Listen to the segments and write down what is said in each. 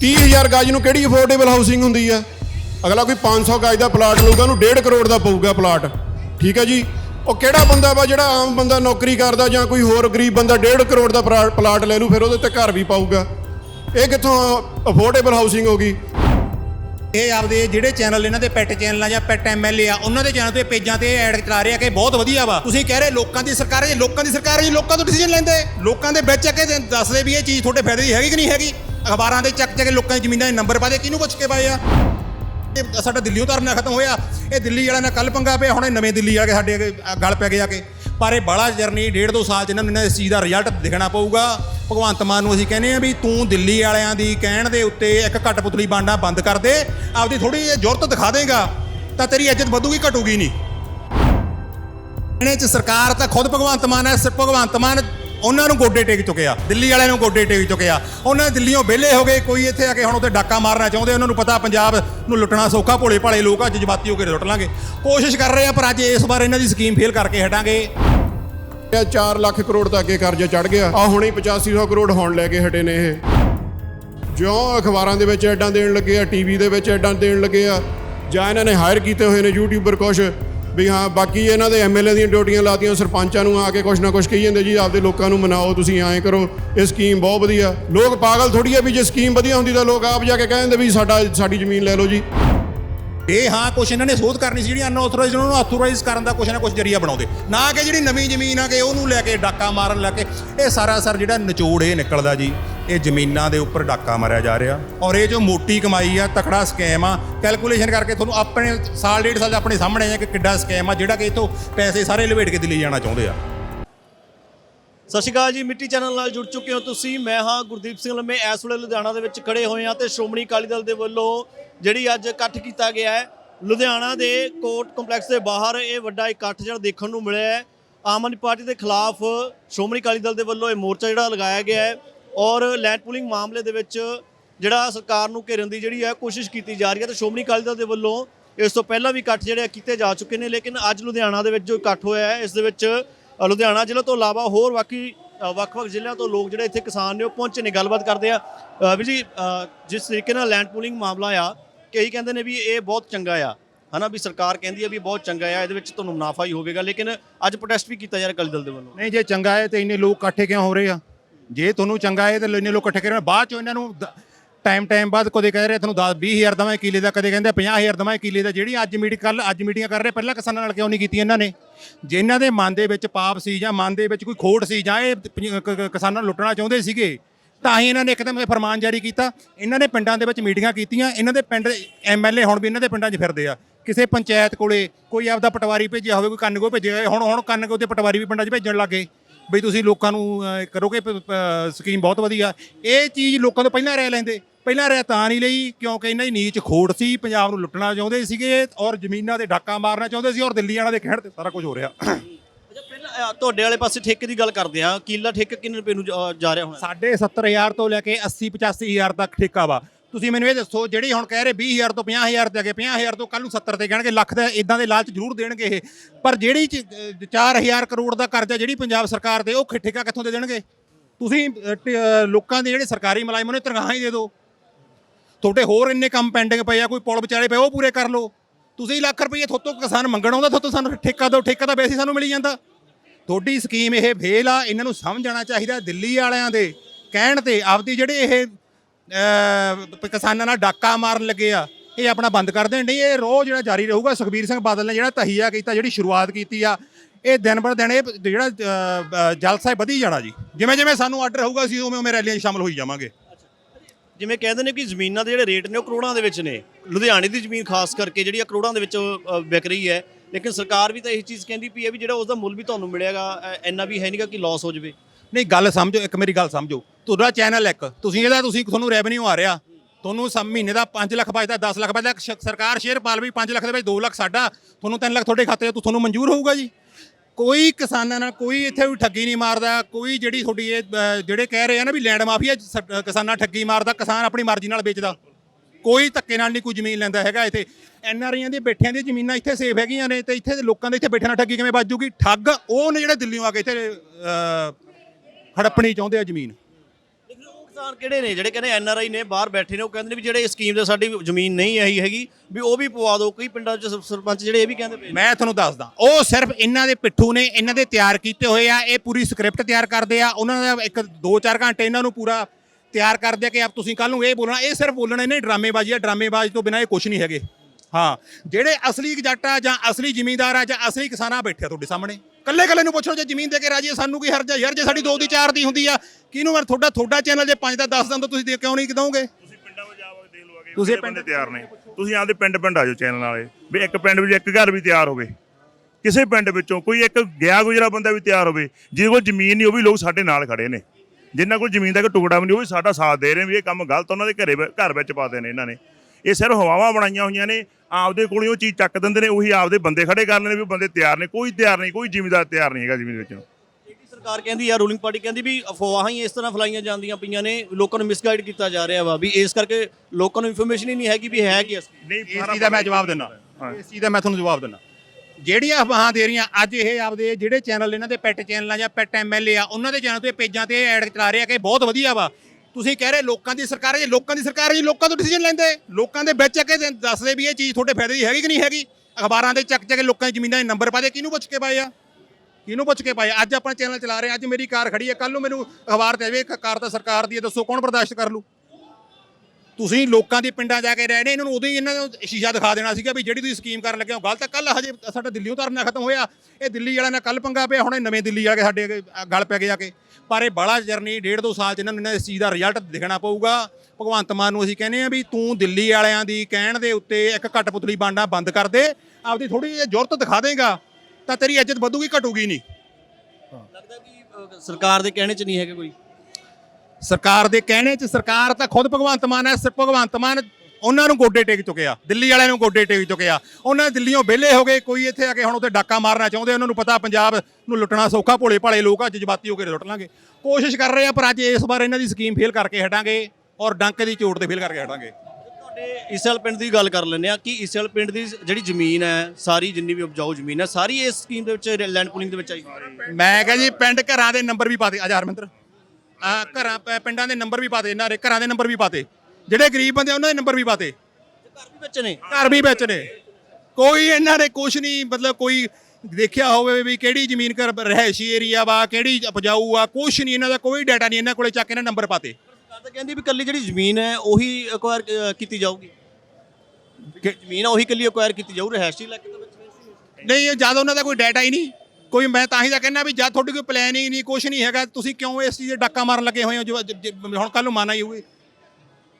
30000 ਗਾਜ ਨੂੰ ਕਿਹੜੀ affordable housing ਹੁੰਦੀ ਆ? ਅਗਲਾ ਕੋਈ 500 ਗਾਜ ਦਾ ਪਲਾਟ ਲਊਗਾ, ਉਹਨੂੰ 1.5 ਕਰੋੜ ਦਾ ਪਊਗਾ ਪਲਾਟ ਠੀਕ ਹੈ ਜੀ? ਉਹ ਕਿਹੜਾ ਬੰਦਾ ਵਾ ਜਿਹੜਾ ਆਮ ਬੰਦਾ ਨੌਕਰੀ ਕਰਦਾ ਜਾਂ ਕੋਈ ਹੋਰ ਗਰੀਬ ਬੰਦਾ 1.5 ਕਰੋੜ ਦਾ ਪਲਾ- ਪਲਾਟ ਲੈ ਲੂ ਫਿਰ ਉਹਦੇ ਤੇ ਘਰ ਵੀ ਪਾਊਗਾ। ਇਹ ਕਿੱਥੋਂ ਅਫੋਰਡੇਬਲ ਹਾਊਸਿੰਗ ਹੋ ਗਈ? ਇਹ ਆਪਦੇ ਜਿਹੜੇ ਚੈਨਲ ਇਹਨਾਂ ਦੇ ਪੈਟ ਚੈਨਲ ਆ ਜਾਂ ਪੈਟ ਐਮਐਲਏ ਆ, ਉਹਨਾਂ ਦੇ ਚੈਨਲ ਤੇ ਪੇਜਾਂ ਤੇ ਐਡ ਚਲਾ ਰਹੇ ਆ ਕਿ ਬਹੁਤ ਵਧੀਆ ਵਾ। ਤੁਸੀਂ ਕਹਿ ਰਹੇ ਲੋਕਾਂ ਦੀ ਸਰਕਾਰ ਹੈ ਜੇ, ਲੋਕਾਂ ਦੀ ਸਰਕਾਰ ਹੈ ਜੀ, ਲੋਕਾਂ ਤੋਂ ਡਿਸੀਜਨ ਲੈਂਦੇ। ਲੋਕਾਂ ਦੇ ਵਿੱਚ ਆ ਕੇ ਦੱਸਦੇ ਵੀ ਇਹ ਚੀਜ਼ ਤੁਹਾਡੇ ਫਾਇਦੇ ਦੀ ਹੈਗੀ ਕਿ ਨਹੀਂ ਹੈਗੀ। ਅਖਬਾਰਾਂ ਦੇ ਚੱਕ ਚੱਕ ਲੋਕਾਂ ਦੀ ਜ਼ਮੀਨਾਂ ਦੇ ਨੰਬਰ ਪਾਦੇ ਕਿਹਨੂੰ ਪੁੱਛ ਕੇ ਪਾਏ ਆ? ਇਹ ਸਾਡਾ ਦਿੱਲੀੋਂ ਧਰਨਾ ਖਤਮ ਹੋਇਆ। ਇਹ ਦਿੱਲੀ ਵਾਲਿਆਂ ਨਾਲ ਕੱਲ ਪੰਗਾ ਪਿਆ ਹੁਣ ਇਹ ਨਵੇਂ ਦਿੱਲੀ ਵਾਲੇ ਸਾਡੇ ਅੱਗੇ ਅ, ਗਲ ਪੈ ਗਏ ਆ ਕੇ। ਪਰ ਇਹ ਬੜਾ ਜਰਨੀ ਡੇਢ ਦੋ ਸਾਲ ਚ ਇਹਨਾਂ ਨੂੰ ਇਸ ਚੀਜ਼ ਦਾ ਰਿਜ਼ਲਟ ਦਿਖਣਾ ਪਊਗਾ। ਭਗਵੰਤ ਮਾਨ ਨੂੰ ਅਸੀਂ ਕਹਿੰਦੇ ਆ ਵੀ ਤੂੰ ਦਿੱਲੀ ਵਾਲਿਆਂ ਦੀ ਕਹਿਣ ਦੇ ਉੱਤੇ ਇੱਕ ਘੱਟ ਪੁਤਲੀ ਬਾਂਡਾ ਬੰਦ ਕਰ ਦੇ। ਆਪਦੀ ਥੋੜੀ ਜਿਹੀ ਜ਼ੁਰਤ ਦਿਖਾ ਦੇਗਾ ਤਾਂ ਤੇਰੀ ਇੱਜ਼ਤ ਵਧੂਗੀ ਘਟੂਗੀ ਨਹੀਂ। ਇਹਨੇ ਚ ਸਰਕਾਰ ਤਾਂ ਖੁਦ ਭਗਵੰਤ ਮਾਨ ਹੈ ਸਿਰ ਭਗਵੰਤ ਮਾਨ ਉਹਨਾਂ ਨੂੰ ਗੋਡੇ ਟੇਕ ਚੁੱਕਿਆ, ਦਿੱਲੀ ਵਾਲਿਆਂ ਨੂੰ ਗੋਡੇ ਟੇਕ ਚੁੱਕਿਆ। ਉਹਨਾਂ ਦਿੱਲੀੋਂ ਵਿਹਲੇ ਹੋ ਗਏ, ਕੋਈ ਇੱਥੇ ਆ ਕੇ ਹੁਣ ਉੱਥੇ ਡਾਕਾ ਮਾਰਨਾ ਚਾਹੁੰਦੇ, ਉਹਨਾਂ ਨੂੰ ਪਤਾ ਪੰਜਾਬ ਨੂੰ ਲੁੱਟਣਾ ਸੌਖਾ ਭੋਲੇ ਭਾਲੇ ਲੋਕ ਆ ਜਜ਼ਬਾਤੀ ਹੋ ਕੇ ਲੁੱਟ ਲਾਂਗੇ। ਕੋਸ਼ਿਸ਼ ਕਰ ਰਹੇ ਆ, ਪਰ ਅੱਜ ਇਸ ਵਾਰ ਇਹਨਾਂ ਦੀ ਸਕੀਮ ਫੇਲ ਕਰਕੇ ਹਟਾਂਗੇ। ਇਹ 4 ਲੱਖ ਕਰੋੜ ਦਾ ਅੱਗੇ ਕਰਜ਼ਾ ਚੜ ਗਿਆ। ਆ ਹੁਣੇ 8500 ਕਰੋੜ ਹੋਣ ਲੈ ਕੇ ਹਟੇ ਨੇ ਇਹ। ਜਿਉਂ ਅਖਬਾਰਾਂ ਦੇ ਵਿੱਚ ਐਡਾਂ ਦੇਣ ਲੱਗੇ ਆ, ਟੀਵੀ ਦੇ ਵਿੱਚ ਐਡਾਂ ਦੇਣ ਲੱਗੇ ਆ, ਜਾਂ ਇਹਨਾਂ ਨੇ ਹਾਇਰ ਕੀਤੇ ਹੋਏ ਨੇ ਯੂਟਿਊਬਰ ਕੁਛ। ਵੀ ਹਾਂ, ਬਾਕੀ ਇਹਨਾਂ ਦੇ ਐਮਐਲਏ ਦੀਆਂ ਡਿਊਟੀਆਂ ਲਾਤੀਆਂ, ਸਰਪੰਚਾਂ ਨੂੰ ਆ ਕੇ ਕੁਛ ਨਾ ਕੁਛ ਕਹੀ ਜਾਂਦੇ ਜੀ, ਆਪਦੇ ਲੋਕਾਂ ਨੂੰ ਮਨਾਓ, ਤੁਸੀਂ ਐਂ ਕਰੋ, ਇਹ ਸਕੀਮ ਬਹੁਤ ਵਧੀਆ। ਲੋਕ ਪਾਗਲ ਥੋੜੀ ਆ ਵੀ ਜੇ ਸਕੀਮ ਵਧੀਆ ਹੁੰਦੀ ਤਾਂ ਲੋਕ ਆਪ ਜਾ ਕੇ ਕਹਿੰਦੇ ਵੀ ਸਾਡਾ, ਸਾਡੀ ਜ਼ਮੀਨ ਲੈ ਲਓ ਜੀ। ਇਹ ਹਾਂ, ਕੁਛ ਇਹਨਾਂ ਨੇ ਸੋਧ ਕਰਨੀ ਸੀ, ਜਿਹੜੀ ਅਨਆਥੋਰਾਈਜ਼ਡ ਉਹਨਾਂ ਨੂੰ ਆਥੋਰਾਈਜ਼ ਕਰਨ ਦਾ ਕੁਛ ਨਾ ਕੁਛ ਜਰੀਆ ਬਣਾਉਂਦੇ। ਨਾ ਕਿ ਜਿਹੜੀ ਨਵੀਂ ਜ਼ਮੀਨ ਆ ਕੇ ਉਹਨੂੰ ਲੈ ਕੇ, ਡਾਕਾ ਮਾਰਨ ਲੈ ਕੇ, ਇਹ ਸਾਰਾ ਸਰ ਜਿਹੜਾ ਨਿਚੋੜ ਇਹ ਨਿਕਲਦਾ ਜੀ। ਇਹ ਜ਼ਮੀਨਾਂ ਦੇ ਉੱਪਰ ਡਾਕਾ ਮਾਰਿਆ ਜਾ ਰਿਹਾ। ਔਰ ਇਹ ਜੋ ਮੋਟੀ ਕਮਾਈ ਆ, ਤਕੜਾ ਸਕੈਮ ਆ, ਕੈਲਕੂਲੇਸ਼ਨ ਕਰਕੇ ਤੁਹਾਨੂੰ ਆਪਣੇ ਸਾਲ, ਡੇਢ ਸਾਲ 'ਚ ਆਪਣੇ ਸਾਹਮਣੇ ਆ ਕਿ ਕਿੱਡਾ ਸਕੈਮ ਆ, ਜਿਹੜਾ ਕਿ ਇਥੋਂ ਪੈਸੇ ਸਾਰੇ ਲਵੇਟ ਕੇ ਦਿੱਲੀ ਜਾਣਾ ਚਾਹੁੰਦੇ ਆ। ਸਤਿ ਸ਼੍ਰੀ ਅਕਾਲ ਜੀ, ਮਿੱਟੀ ਚੈਨਲ ਨਾਲ ਜੁੜ ਚੁੱਕੇ ਹੋ ਤੁਸੀਂ। ਮੈਂ ਹਾਂ ਗੁਰਦੀਪ ਸਿੰਘ ਲੰਮੇ, ਇਸ ਵੇਲੇ ਲੁਧਿਆਣਾ ਦੇ ਵਿੱਚ ਖੜੇ ਹੋਏ ਹਾਂ ਤੇ ਸ਼੍ਰੋਮਣੀ ਅਕਾਲੀ ਦਲ ਦੇ ਵੱਲੋਂ ਜਿਹੜੀ ਅੱਜ ਇਕੱਠ ਕੀਤਾ ਗਿਆ ਹੈ, ਲੁਧਿਆਣਾ ਦੇ ਕੋਰਟ ਕੰਪਲੈਕਸ ਦੇ ਬਾਹਰ ਇਹ ਵੱਡਾ ਇਕੱਠ ਜਿਹੜਾ ਦੇਖਣ ਨੂੰ ਮਿਲਿਆ ਹੈ। ਆਮ ਆਦਮੀ ਪਾਰਟੀ ਦੇ ਖਿਲਾਫ ਸ਼੍ਰੋਮਣੀ ਅਕਾਲੀ ਦਲ ਦੇ ਵੱਲੋਂ ਇਹ ਮੋਰਚਾ ਜਿਹੜਾ ਲਗਾਇਆ ਗਿਆ ਹੈ। ਔਰ ਲੈਂਡ ਪੂਲਿੰਗ ਮਾਮਲੇ ਦੇ ਵਿੱਚ ਜਿਹੜਾ ਸਰਕਾਰ ਨੂੰ ਘੇਰਨ ਦੀ ਜਿਹੜੀ ਹੈ ਕੋਸ਼ਿਸ਼ ਕੀਤੀ ਜਾ ਰਹੀ ਹੈ, ਤੇ ਸ਼੍ਰੋਮਣੀ ਅਕਾਲੀ ਦਲ ਦੇ ਵੱਲੋਂ ਇਸ ਤੋਂ ਪਹਿਲਾਂ ਵੀ ਇਕੱਠ ਜਿਹੜੇ ਆ ਕੀਤੇ ਜਾ ਚੁੱਕੇ ਨੇ, ਲੇਕਿਨ ਅੱਜ ਲੁਧਿਆਣਾ ਦੇ ਵਿੱਚ ਜੋ ਇਕੱਠ ਹੋਇਆ ਹੈ, ਇਸ ਦੇ ਵਿੱਚ ਲੁਧਿਆਣਾ ਜ਼ਿਲ੍ਹੇ ਤੋਂ ਇਲਾਵਾ ਹੋਰ ਬਾਕੀ ਵੱਖ-ਵੱਖ ਜ਼ਿਲ੍ਹਿਆਂ ਤੋਂ ਲੋਕ ਜਿਹੜੇ ਇੱਥੇ ਕਿਸਾਨ ਨੇ, ਉਹ ਪਹੁੰਚੇ ਨੇ, ਗੱਲਬਾਤ ਕਰਦੇ ਆ। ਵੀ ਜੀ ਜਿਸ ਤਰੀਕੇ ਨਾਲ ਲੈਂਡ ਪੂਲਿੰਗ ਮਾਮਲਾ ਆ, ਕਈ ਕਹਿੰਦੇ ਨੇ ਵੀ ਇਹ ਬਹੁਤ ਚੰਗਾ ਆ, ਹਨਾ, ਵੀ ਸਰਕਾਰ ਕਹਿੰਦੀ ਆ ਵੀ ਬਹੁਤ ਚੰਗਾ ਆ, ਇਹਦੇ ਵਿੱਚ ਤੁਹਾਨੂੰ ਮੁਨਾਫਾ ਹੀ ਹੋਵੇਗਾ, ਲੇਕਿਨ ਅੱਜ ਪ੍ਰੋਟੈਸਟ ਵੀ ਕੀਤਾ ਜਾ ਰਿਹਾ ਅਕਾਲੀ ਦਲ ਦੇ ਵੱਲੋਂ। ਨਹੀਂ, ਜੇ ਚੰਗਾ ਹੈ ਤੇ ਇੰਨੇ ਲੋਕ ਇਕੱਠੇ ਕਿਉਂ ਹੋ ਰਹੇ ਆ? ਜੇ ਤੁਹਾਨੂੰ ਚੰਗਾ ਹੈ ਤੇ ਇੰਨੇ ਲੋਕ ਇਕੱਠੇ ਕਿਉਂ ਬਾਅਦ ਚੋਂ ਇਹਨਾਂ ਨੂੰ ਟਾਈਮ ਟਾਈਮ ਬਾਅਦ ਕਦੇ ਕਹਿ ਰਹੇ, ਤੁਹਾਨੂੰ 10 20000 ਦਵਾਂ ਕਿਲੇ ਦਾ। ਕਦੇ ਕਹਿੰਦੇ 50000 ਦਵਾਂ ਕਿਲੇ ਦਾ। ਜਿਹੜੀ ਅੱਜ ਮੀਟਿੰਗ ਕੱਲ ਅੱਜ ਮੀਟਿੰਗਾਂ ਕਰ ਰਹੇ, ਪਹਿਲਾਂ ਕਿਸਾਨਾਂ ਨਾਲ ਕਿਉਂ ਨਹੀਂ ਕੀਤੀ ਇਹਨਾਂ ਨੇ? ਜੇ ਇਹਨਾਂ ਦੇ ਮਨ ਦੇ ਵਿੱਚ ਪਾਪ ਸੀ ਜਾਂ ਮਨ ਦੇ ਵਿੱਚ ਕੋਈ ਖੋਟ ਸੀ ਜਾਂ ਇਹ ਪੰਜ- ਕਿਸਾਨਾਂ ਨੂੰ ਲੁੱਟਣਾ ਚਾਹੁੰਦੇ ਸੀਗੇ, ਤਾਂ ਹੀ ਇਹਨਾਂ ਨੇ ਇੱਕਦਮ ਇਹ ਫਰਮਾਨ ਜਾਰੀ ਕੀਤਾ। ਇਹਨਾਂ ਨੇ ਪਿੰਡਾਂ ਦੇ ਵਿੱਚ ਮੀਟਿੰਗਾਂ ਕੀਤੀਆਂ। ਇਹਨਾਂ ਦੇ ਪਿੰਡ ਐਮਐਲਏ ਹੁਣ ਵੀ ਇਹਨਾਂ ਦੇ ਪਿੰਡਾਂ 'ਚ ਫਿਰਦੇ ਆ। ਕਿਸੇ ਪੰਚਾਇਤ ਕੋਲੇ ਕੋਈ ਆਪਦਾ ਪਟਵਾਰੀ ਭੇਜਿਆ ਹੋਵੇ, ਕੋਈ ਕੰਨਗੋ ਭੇਜਿਆ ਹੁਣ ਹੁਣ ਕੰਨਗੋ ਦੇ ਪਟਵਾਰੀ ਵੀ ਪਿੰਡਾਂ 'ਚ ਭੇਜਣ ਲੱਗੇ ਬਈ ਤੁਸੀਂ ਲੋਕਾਂ ਨੂੰ ਅਹ, ਕਰੋਗੇ ਪ- ਪ- ਸਕੀਮ ਬਹੁਤ ਵਧੀਆ। ਇਹ ਚੀਜ਼ ਲੋਕਾਂ ਤੋਂ ਪਹਿਲਾਂ ਰਹਿ ਲੈਂਦੇ। ਪਹਿਲਾਂ ਰਹਿ ਤਾਂ ਨਹੀਂ ਲਈ ਕਿਉਂਕਿ ਇਹਨਾਂ ਦੀ ਨੀਚ ਖੋੜ ਸੀ ਪੰਜਾਬ ਨੂੰ ਲੁੱਟਣਾ ਚਾਹੁੰਦੇ ਸੀਗੇ ਔਰ ਜ਼ਮੀਨਾਂ ਤੇ ਡਾਕਾ ਮਾਰਨਾ ਚਾਹੁੰਦੇ ਸੀ ਔਰ ਦਿੱਲੀ ਵਾਲਿਆਂ ਦੇ ਕਹਿਣ ਤੇ ਸਾਰਾ ਕੁਝ ਹੋ ਰਿਹਾ। ਅੱਛਾ ਪਹਿਲਾਂ ਅ, ਤੁਹਾਡੇ ਵਾਲੇ ਪਾਸੇ ਠੇਕੇ ਦੀ ਗੱਲ ਕਰਦੇ ਆ ਕਿੱਲਾ ਠੇਕਾ ਕਿੰਨੇ ਰੁਪਏ ਨੂੰ ਜਾ- ਜਾ ਰਿਹਾ ਹੁਣ? ਸਾਡੇ 70000 ਤੋਂ ਲੈ ਕੇ 80 85000 ਤੱਕ ਠੇਕਾ ਵਾ। ਤੁਸੀਂ ਮੈਨੂੰ ਇਹ ਦੱਸੋ, ਜਿਹੜੇ ਹੁਣ ਕਹਿ ਰਹੇ 20000 ਤੋਂ 50000 ਤੇ ਅਗੇ 50000 ਤੋਂ ਕੱਲ ਨੂੰ 70 ਤੇ ਕਹਿਣਗੇ, ਲੱਖ ਦਾ ਇਦਾਂ ਦੇ ਲਾਲਚ ਜ਼ਰੂਰ ਦੇਣਗੇ ਇਹ। ਪਰ ਜਿਹੜੀ ਚ- ਅਹ 4000 ਕਰੋੜ ਦਾ ਕਰਜ਼ਾ ਜਿਹੜੀ ਪੰਜਾਬ ਸਰਕਾਰ ਦੇ, ਉਹ ਠੇਕਾ ਕਿੱਥੋਂ ਦੇ ਦੇਣਗੇ? ਤੁਸੀਂ ਟ- ਲੋਕਾਂ ਦੇ ਜਿਹੜੇ ਸਰਕਾਰੀ ਮੁਲਾਜ਼ਮਾਂ ਨੇ ਤਨਖਾਹਾਂ ਹੀ ਦੇ ਦਿਓ। ਤੁਹਾਡੇ ਹੋਰ ਇੰਨੇ ਕੰਮ ਪੈਂਡਿੰਗ ਪਏ ਆ, ਕੋਈ ਪੁਲ ਵਿਚਾਲੇ ਪਏ, ਉਹ ਪੂਰੇ ਕਰ ਲਓ। ਤੁਸੀਂ ਲੱਖ ਰੁਪਏ ਥੋਤੋਂ ਕਿਸਾਨ ਮੰਗਣ ਆਉਂਦਾ, ਥੋਤੋਂ ਸਾਨੂੰ ਠੇਕਾ ਦਿਓ, ਠੇਕਾ ਤਾਂ ਵੈਸੇ ਸਾਨੂੰ ਮਿਲੀ ਜਾਂਦਾ। ਤੁਹਾਡੀ ਸਕੀਮ ਇਹ ਫੇਲ ਆ, ਇਹਨਾਂ ਨੂੰ ਸਮਝ ਆਉਣਾ ਚਾਹੀਦਾ, ਦਿੱਲੀ ਵਾਲਿਆਂ ਦੇ ਕਹਿਣ ਤੇ ਆਪਦੀ ਜਿਹੜੇ ਇਹ ਕਿਸਾਨਾਂ ਨਾਲ ਡਾਕਾ ਮਾਰਨ ਲੱਗੇ ਆ। ਇਹ ਆਪਣਾ ਬੰਦ ਕਰ ਦੇਣ ਨਹੀਂ ਇਹ ਰੋਹ ਜਿਹੜਾ ਜਾਰੀ ਰਹੂਗਾ ਸੁਖਬੀਰ ਸਿੰਘ ਬਾਦਲ ਨੇ ਜਿਹੜਾ ਤਹੀਆ ਕੀਤਾ ਜਿਹੜੀ ਸ਼ੁਰੂਆਤ ਕੀਤੀ ਆ ਇਹ ਦਿਨ ਬਰ ਦਿਨ ਇਹ ਜਿਹੜਾ ਅਹ, ਜਲਸਾ ਵਧੀ ਜਾਣਾ ਜੀ। ਜਿਵੇਂ ਜਿਵੇਂ ਸਾਨੂੰ ਆਰਡਰ ਹੋਊਗਾ ਅਸੀਂ ਉਵੇਂ ਉਵੇਂ ਰੈਲੀਆਂ 'ਚ ਸ਼ਾਮਲ ਹੋਈ ਜਾਵਾਂਗੇ। ਜਿਵੇਂ ਕਹਿੰਦੇ ਨੇ ਕਿ ਜ਼ਮੀਨਾਂ ਦੇ ਜਿਹੜੇ ਰੇਟ ਨੇ ਉਹ ਕਰੋੜਾਂ ਦੇ ਵਿੱਚ ਨੇ। ਲੁਧਿਆਣੇ ਦੀ ਜ਼ਮੀਨ ਖਾਸ ਕਰਕੇ ਜਿਹੜੀ ਆ ਕਰੋੜਾਂ ਦੇ ਵਿੱਚ ਅ, ਵਿਕ ਰਹੀ ਹੈ। ਲੇਕਿਨ ਸਰਕਾਰ ਵੀ ਤਾਂ ਇਹ ਚੀਜ਼ ਕਹਿੰਦੀ ਪਈ ਹੈ ਵੀ ਜਿਹੜਾ ਉਸ ਦਾ ਮੁੱਲ ਵੀ ਤੁਹਾਨੂੰ ਮਿਲੇਗਾ ਅ, ਇੰਨਾ ਵੀ ਹੈ ਨਹੀਂਗਾ ਕਿ ਲਾਸ ਹੋ ਜਾਵੇ। ਨਹੀਂ ਗੱਲ ਸਮਝੋ ਇੱਕ ਮੇਰੀ ਗੱਲ ਸਮਝੋ। ਤੁਹਾਡਾ ਚੈਨਲ ਇੱਕ ਤੁਸੀਂ ਇਹਦਾ ਤੁਸੀਂ ਤੁਹਾਨੂੰ ਰੈਵਨਿਊ ਆ ਰਿਹਾ। ਤੁਹਾਨੂੰ ਸਮ ਮਹੀਨੇ ਦਾ 5 ਲੱਖ ਬਚਦਾ 10 ਲੱਖ ਬਚਦਾ ਸ਼- ਸਰਕਾਰ ਸ਼ੇਅਰ ਪਾਲ ਵੀ 5 ਲੱਖ ਦੇ ਵਿੱਚ 2 ਲੱਖ ਸਾਡਾ ਤੁਹਾਨੂੰ 3 ਲੱਖ ਤੁਹਾਡੇ ਖਾਤੇ 'ਚ ਤੁਹਾਨੂੰ ਮਨਜ਼ੂਰ ਹੋਊਗਾ ਜੀ। ਕੋਈ ਕਿਸਾਨਾਂ ਨਾਲ ਕੋਈ ਇੱਥੇ ਵੀ ਠੱਗੀ ਨਹੀਂ ਮਾਰਦਾ ਕੋਈ ਜਿਹੜੀ ਤੁਹਾਡੀ ਇਹ ਅਹ, ਜਿਹੜੇ ਕਹਿ ਰਹੇ ਆ ਨਾ ਵੀ ਲੈਂਡ ਮਾਫੀਆ ਸ- ਅਹ, ਕਿਸਾਨਾਂ ਠੱਗੀ ਮਾਰਦਾ ਕਿਸਾਨ ਆਪਣੀ ਮਰਜ਼ੀ ਨਾਲ ਵੇਚਦਾ। ਕੋਈ ਧੱਕੇ ਨਾਲ ਨਹੀਂ ਕੋਈ ਜ਼ਮੀਨ ਲੈਂਦਾ ਹੈਗਾ ਇੱਥੇ। ਐਨ ਆਰ ਆਈਆਂ ਦੀ ਬੈਠਿਆਂ ਦੀਆਂ ਜ਼ਮੀਨਾਂ ਇੱਥੇ ਸੇਫ ਹੈਗੀਆਂ ਨੇ ਤੇ ਇੱਥੇ ਦੇ ਲੋਕਾਂ ਦੇ ਇੱਥੇ ਬੈਠਣਾ ਠੱਗੀ ਕਿਵੇਂ ਵੱਜੂਗੀ ਠੱਗ ਉਹ ਨੇ ਜਿਹੜੇ ਦਿੱਲੀੋਂ ਆ ਕੇ ਇੱਥੇ ਅਹ, ਹੜੱਪਣੀ ਚਾਹੁੰਦੇ ਆ ਜ਼ਮੀਨ। ਲੇਕਿਨ ਉਹ ਕਿਸਾਨ ਕਿਹੜੇ ਨੇ? ਜਿਹੜੇ ਕਹਿੰਦੇ ਐਨ ਆਰ ਆਈ ਨੇ ਬਾਹਰ ਬੈਠੇ ਨੇ ਉਹ ਕਹਿੰਦੇ ਨੇ ਵੀ ਜਿਹੜੇ ਸਕੀਮ ਦੇ ਸਾਡੀ ਜ਼ਮੀਨ ਨਹੀਂ ਆਈ ਹੈਗੀ ਵੀ ਉਹ ਵੀ ਪਵਾ ਦਿਓ। ਕਈ ਪਿੰਡਾਂ 'ਚ ਸਰ- ਸਰਪੰਚ ਜਿਹੜੇ ਇਹ ਵੀ ਕਹਿੰਦੇ ਪਏ ਨੇ। ਮੈਂ ਤੁਹਾਨੂੰ ਦੱਸਦਾ ਉਹ ਸਿਰਫ ਇਹਨਾਂ ਦੇ ਪਿੱਠੂ ਨੇ ਇਹਨਾਂ ਦੇ ਤਿਆਰ ਕੀਤੇ ਹੋਏ ਆ ਇਹ ਪੂਰੀ ਸਕ੍ਰਿਪਟ ਤਿਆਰ ਕਰਦੇ ਆ। ਉਹਨਾਂ ਦਾ ਇੱਕ 2-4 ਘੰਟੇ ਇਹਨਾਂ ਨੂੰ ਪੂਰਾ ਤਿਆਰ ਕਰਦੇ ਆ ਕਿ ਆਪ ਤੁਸੀਂ ਕੱਲ ਨੂੰ ਇਹ ਬੋਲਣਾ ਇਹ ਸਿਰਫ ਬੋਲਣਾ ਇਹਨੇ ਡਰਾਮੇਬਾਜ਼ੀ ਆ ਡਰਾਮੇਬਾਜ਼ੀ ਤੋਂ ਬਿਨਾਂ ਇਹ ਕੁਝ ਨਹੀਂ ਹੈਗੇ। ਹਾਂ ਜਿਹੜੇ ਅਸਲੀ ਜੱਟ ਆ ਜਾਂ ਅਸਲੀ ਜ਼ਿਮੀਂਦਾਰ ਆ ਜਾਂ ਅਸਲੀ ਕਿਸਾਨਾਂ ਬੈਠੇ ਆ ਤੁਹਾਡੇ ਸਾਹਮਣੇ। ਕੱਲੇ ਕੱਲੇ ਨੂੰ ਪੁੱਛੋ ਜੇ ਜ਼ਮੀਨ ਦੇ ਕੇ ਰਾਜੀ ਆ, ਸਾਨੂੰ ਕੀ ਹਰਜ ਆ? ਯਾਰ ਜੇ ਸਾਡੀ 2 ਦੀ 4 ਦੀ ਹੁੰਦੀ ਆ ਕਿਹਨੂੰ ਮੈਂ ਤੁਹਾਡਾ ਤੁਹਾਡਾ ਚੈਨਲ ਜੇ 5 ਦਾ 10 ਦਾ ਤੁਸੀਂ ਦੇ ਕਿਉਂ ਨਹੀਂ ਦੋਗੇ ਤੁਸੀਂ ਪਿੰਡਾਂ ਵਿੱਚ ਜਾਵੋਗੇ ਦੇ ਲਵਾਗੇ ਤੁਸੀਂ ਤੁਸੀਂ ਬੰਦੇ ਤਿਆਰ ਨੇ। ਤੁਸੀਂ ਆਪਦੇ ਪਿੰਡ ਪਿੰਡ ਆਜੋ ਚੈਨਲ ਵਾਲੇ। ਵੀ ਇੱਕ ਪਿੰਡ ਵਿੱਚ ਇੱਕ ਘਰ ਵੀ ਤਿਆਰ ਹੋਵੇ। ਕਿਸੇ ਪਿੰਡ ਵਿੱਚੋਂ ਕੋਈ ਇੱਕ ਗਿਆ ਗੁਜਰਾ ਬੰਦਾ ਵੀ ਤਿਆਰ ਹੋਵੇ ਜਿਹਦੇ ਕੋਲ ਜ਼ਮੀਨ ਨਹੀਂ ਉਹ ਵੀ ਲੋਕ ਸਾਡੇ ਨਾਲ ਖੜੇ ਨੇ। ਜਿਨ੍ਹਾਂ ਕੋਲ ਜ਼ਮੀਨ ਦਾ ਕੋਈ ਟੁਕੜਾ ਵੀ ਨਹੀਂ ਉਹ ਵੀ ਸਾਡਾ ਸਾਥ ਦੇ ਰਹੇ ਵੀ ਇਹ ਕੰਮ ਗਲਤ ਉਹਨਾਂ ਦੇ ਘਰੇ ਘਰ ਵਿੱਚ ਪਾਦੇ ਨੇ ਇਹਨਾਂ ਨੇ। ਇਹ ਸਿਰਫ ਹਵਾਵਾਂ ਬਣਾਈਆਂ ਹੋਈਆਂ ਨੇ ਆਪਦੇ ਕੋਲੋਂ ਉਹ ਚੀਜ਼ ਚੱਕ ਦਿੰਦੇ ਨੇ ਉਹੀ ਆਪਦੇ ਬੰਦੇ ਖੜੇ ਕਰ ਲੈਂਦੇ ਨੇ ਵੀ ਬੰਦੇ ਤਿਆਰ ਨੇ ਕੋਈ ਤਿਆਰ ਨਹੀਂ ਕੋਈ ਜ਼ਿਮੀਂਦਾਰ ਤਿਆਰ ਨਹੀਂ ਹੈਗਾ ਜ਼ਮੀਨ ਵਿੱਚੋਂ। ਜਿਹੜੀ ਸਰਕਾਰ ਕਹਿੰਦੀ ਆ ਰੂਲਿੰਗ ਪਾਰਟੀ ਕਹਿੰਦੀ ਵੀ ਅਫਵਾਹਾਂ ਹੀ ਇਸ ਤਰ੍ਹਾਂ ਫਲਾਈਆਂ ਜਾਂਦੀਆਂ ਪਈਆਂ ਨੇ ਲੋਕਾਂ ਨੂੰ ਮਿਸਗਾਈਡ ਕੀਤਾ ਜਾ ਰਿਹਾ ਵਾ ਵੀ ਇਸ ਕਰਕੇ ਲੋਕਾਂ ਨੂੰ ਇਨਫੋਰਮੇਸ਼ਨ ਹੀ ਨਹੀਂ ਹੈਗੀ ਵੀ ਹੈ ਕੀ ਅਸਲੀ ਨਹੀਂ ਇਸ ਚੀਜ਼ ਦਾ ਮੈਂ ਜਵਾਬ ਦਿੰਦਾ। ਇਸ ਚੀਜ਼ ਦਾ ਮੈਂ ਤੁਹਾਨੂੰ ਜਵਾਬ ਦਿੰਦਾ। ਜਿਹੜੀਆਂ ਅਫਵਾਹਾਂ ਦੇ ਰਹੀਆਂ ਅੱਜ ਇਹ ਆਪਦੇ ਜਿਹੜੇ ਚੈਨਲ ਇਹਨਾਂ ਦੇ ਪੈਟ ਚੈਨਲਾਂ ਜਾਂ ਪੈਟ ਐਮਐਲਏ ਆ ਉਹਨਾਂ ਦੇ ਚੈਨਲ ਤੇ ਪੇਜਾਂ ਤੇ ਐਡ ਚਲਾ ਰਹੇ ਆ ਕਿ ਬਹੁਤ ਵਧੀਆ ਵਾ। ਤੁਸੀਂ ਕਹਿ ਰਹੇ ਲੋਕਾਂ ਦੀ ਸਰਕਾਰ ਹੈ, ਜੀ ਲੋਕਾਂ ਦੀ ਸਰਕਾਰ ਹੈ, ਜੀ ਲੋਕਾਂ ਤੋਂ ਡਿਸੀਜਨ ਲੈਂਦੇ, ਲੋਕਾਂ ਦੇ ਵਿੱਚ ਆ ਕੇ ਦੱਸਦੇ ਵੀ ਇਹ ਚੀਜ਼ ਤੁਹਾਡੇ ਫਾਇਦੇ ਦੀ ਹੈਗੀ ਕਿ ਨਹੀਂ ਹੈਗੀ? ਅਖਬਾਰਾਂ ਦੇ ਚੱਕ ਚੱਕ ਲੋਕਾਂ ਦੀ ਜ਼ਮੀਨਾਂ ਦੇ ਨੰਬਰ ਪਾਦੇ ਕਿਹਨੂੰ ਪੁੱਛ ਕੇ ਪਾਏ ਆ? ਕਿਹਨੂੰ ਪੁੱਛ ਕੇ ਪਾਏ ਅੱਜ ਆਪਾਂ ਚੈਨਲ ਚਲਾ ਰਹੇ ਹਾਂ, ਅੱਜ ਮੇਰੀ ਕਾਰ ਖੜੀ ਹੈ ਕੱਲ ਨੂੰ ਮੈਨੂੰ ਅਖਬਾਰ ਤੇ ਆਵੇ ਕਾਰ ਤਾਂ ਸਰਕਾਰ ਦੀ ਹੈ, ਦੱਸੋ ਕੌਣ ਬਰਦਾਸ਼ਤ ਕਰ ਲੂ ਤੁਸੀਂ ਲੋਕਾਂ ਦੇ ਪਿੰਡਾਂ ਜਾ ਕੇ ਰਹਿ ਰਹੇ ਇਹਨਾਂ ਨੂੰ ਉਦੋਂ ਹੀ ਇਹਨਾਂ ਨੂੰ ਸ਼ੀਸ਼ਾ ਦਿਖਾ ਦੇਣਾ ਸੀਗਾ ਵੀ ਜਿਹੜੀ ਤੁਸੀਂ ਸਕੀਮ ਕਰਨ ਲੱਗੇ ਹੋ, ਗਲਤ ਹੈ। ਕੱਲ ਹਜੇ ਸਾਡਾ ਦਿੱਲੀੋਂ ਧਰਨਾ ਖਤਮ ਹੋਇਆ, ਇਹ ਦਿੱਲੀ ਵਾਲਿਆਂ ਨਾਲ ਕੱਲ ਪੰਗਾ ਪਿਆ, ਹੁਣ ਇਹ ਨਵੇਂ ਦਿੱਲੀ ਆ ਕੇ ਸਾਡੇ ਅੱਗੇ ਗੱਲ ਪੈ ਕੇ ਜਾ ਕੇ। ਪਰ ਇਹ ਬੜਾ ਜਰਨੀ, ਡੇਢ ਦੋ ਸਾਲ ਚ ਇਹਨਾਂ ਨੂੰ ਇਹਨਾਂ ਇਸ ਚੀਜ਼ ਦਾ ਰਿਜ਼ਲਟ ਦਿਖਣਾ ਪਊਗਾ। ਭਗਵੰਤ ਮਾਨ ਨੂੰ ਅਸੀਂ ਕਹਿੰਦੇ ਆ ਵੀ ਤੂੰ ਦਿੱਲੀ ਵਾਲਿਆਂ ਦੀ ਕਹਿਣ ਦੇ ਉੱਤੇ ਇੱਕ ਘੱਟ ਪੁਤਲੀ ਬਾਂਡਾ ਬੰਦ ਕਰ ਦੇ, ਆਪਦੀ ਥੋੜੀ ਜਿਹੀ ਜ਼ੁਰਤ ਦਿਖਾ ਦੇਗਾ, ਤਾਂ ਤੇਰੀ ਇੱਜ਼ਤ ਵਧੂਗੀ, ਘਟੂਗੀ ਨਹੀਂ। ਲੱਗਦਾ ਕਿ ਸਰਕਾਰ ਦੇ ਕਹਿਣੇ 'ਚ ਨਹੀਂ ਹੈਗਾ ਕੋਈ। ਸਰਕਾਰ ਦੇ ਕਹਿਣੇ 'ਚ ਸਰਕਾਰ ਤਾਂ ਖੁਦ ਭਗਵੰਤ ਮਾਨ ਹੈ ਸਿਰ ਭਗਵੰਤ ਮਾਨ ਉਹਨਾਂ ਨੂੰ ਗੋਡੇ ਟੇਕ ਚੁੱਕਿਆ ਦਿੱਲੀ ਵਾਲਿਆਂ ਨੂੰ ਗੋਡੇ ਟੇਕ ਚੁੱਕਿਆ। ਉਹਨਾਂ ਦਿੱਲੀੋਂ ਵਿਹਲੇ ਹੋ ਗਏ ਕੋਈ ਇੱਥੇ ਆ ਕੇ ਹੁਣ ਉੱਥੇ ਡਾਕਾ ਮਾਰਨਾ ਚਾਹੁੰਦੇ ਉਹਨਾਂ ਨੂੰ ਪਤਾ ਪੰਜਾਬ ਨੂੰ ਲੁੱਟਣਾ ਸੌਖਾ ਭੋਲੇ ਭਾਲੇ ਲੋਕ ਆ ਜਜ਼ਬਾਤੀ ਹੋ ਕੇ ਲੁੱਟ ਲਾਂਗੇ। ਕੋਸ਼ਿਸ਼ ਕਰ ਰਹੇ ਆ ਪਰ ਅੱਜ ਇਸ ਵਾਰ ਇਹਨਾਂ ਦੀ ਸਕੀਮ ਫੇਲ ਕਰਕੇ ਹਟਾਂਗੇ ਔਰ ਡੰਕ ਦੀ ਚੋਟ ਤੇ ਫੇਲ ਕਰਕੇ ਹਟਾਂਗੇ। ਤੁਹਾਡੇ ਇਸਲ ਪਿੰਡ ਦੀ ਗੱਲ ਕਰ ਲੈਂਦੇ ਆ ਕਿ ਇਸਲ ਪਿੰਡ ਦੀ ਜਿਹੜੀ ਜ਼ਮੀਨ ਹੈ ਸਾਰੀ ਜਿੰਨੀ ਵੀ ਉਪਜਾਊ ਜ਼ਮੀਨ ਹੈ ਸਾਰੀ ਇਸ ਸਕੀਮ ਦੇ ਵਿੱਚ ਲੈਂਡ ਪੂਲਿੰਗ ਦੇ ਵਿੱਚ ਆਈ ਮੈਂ ਕਿਹਾ ਜੀ ਪਿੰਡ ਘਰਾਂ ਦੇ ਨੰਬਰ ਵੀ ਪਾਤੇ ਆ ਹਰਮਿੰਦਰ। ਘਰਾਂ ਪਿੰਡਾਂ ਦੇ ਨੰਬਰ ਵੀ ਪਾਤੇ ਇਹਨਾਂ ਦੇ ਘਰਾਂ ਦੇ ਨੰਬਰ ਵੀ ਪਾਤੇ। ਜਿਹੜੇ ਗਰੀਬ ਬੰਦੇ ਉਹਨਾਂ ਦੇ ਨੰਬਰ ਵੀ ਪਾਤੇ। ਘਰ ਵੀ ਵਿੱਚ ਨੇ। ਘਰ ਵੀ ਵਿੱਚ ਨੇ ਕੋਈ ਇਹਨਾਂ ਨੇ ਕੁਛ ਨਹੀਂ ਮਤਲਬ ਕੋਈ ਦੇਖਿਆ ਹੋਵੇ ਵੀ ਕਿਹੜੀ ਜ਼ਮੀਨ ਕਰ ਰਹਿਸ਼ੀ ਏਰੀਆ ਵਾ ਕਿਹੜੀ ਉਪਜਾਊ ਆ ਕੁਛ ਨਹੀਂ ਇਹਨਾਂ ਦਾ ਕੋਈ ਡਾਟਾ ਨਹੀਂ ਇਹਨਾਂ ਕੋਲੇ ਚੱਕ ਕੇ ਇਹਨਾਂ ਨੰਬਰ ਪਾਤੇ। ਸਰਕਾਰ ਤਾਂ ਕਹਿੰਦੀ ਵੀ ਕੱਲੀ ਜਿਹੜੀ ਜ਼ਮੀਨ ਹੈ ਉਹੀ ਅਕਵਾਇਰ ਕੀਤੀ ਜਾਊਗੀ। ਕਿ ਜ਼ਮੀਨ ਆ ਉਹੀ ਕੱਲੀ ਅਕਵਾਇਰ ਕੀਤੀ ਜਾਊ ਰਹਿਸ਼ੀ ਇਲਾਕੇ ਵਿੱਚ ਨਹੀਂ ਇਹ ਜਦ ਉਹਨਾਂ ਦਾ ਕੋਈ ਡਾਟਾ ਹੀ ਨਹੀਂ। ਕੋਈ ਮੈਂ ਤਾਂ ਹੀ ਤਾਂ ਕਹਿੰਦਾ ਵੀ ਜਦ ਤੁਹਾਡੀ ਕੋਈ ਪਲਾਨ ਹੀ ਨਹੀਂ ਕੁਝ ਨਹੀਂ ਹੈਗਾ, ਤੁਸੀਂ ਕਿਉਂ ਇਸ ਚੀਜ਼ ਦੇ ਡਾਕਾ ਮਾਰਨ ਲੱਗੇ ਹੋਏ ਹੋ ਜੋ ਜ- ਹੁਣ ਕੱਲ ਨੂੰ ਮਾਨਾ ਹੀ ਹੋਵੇ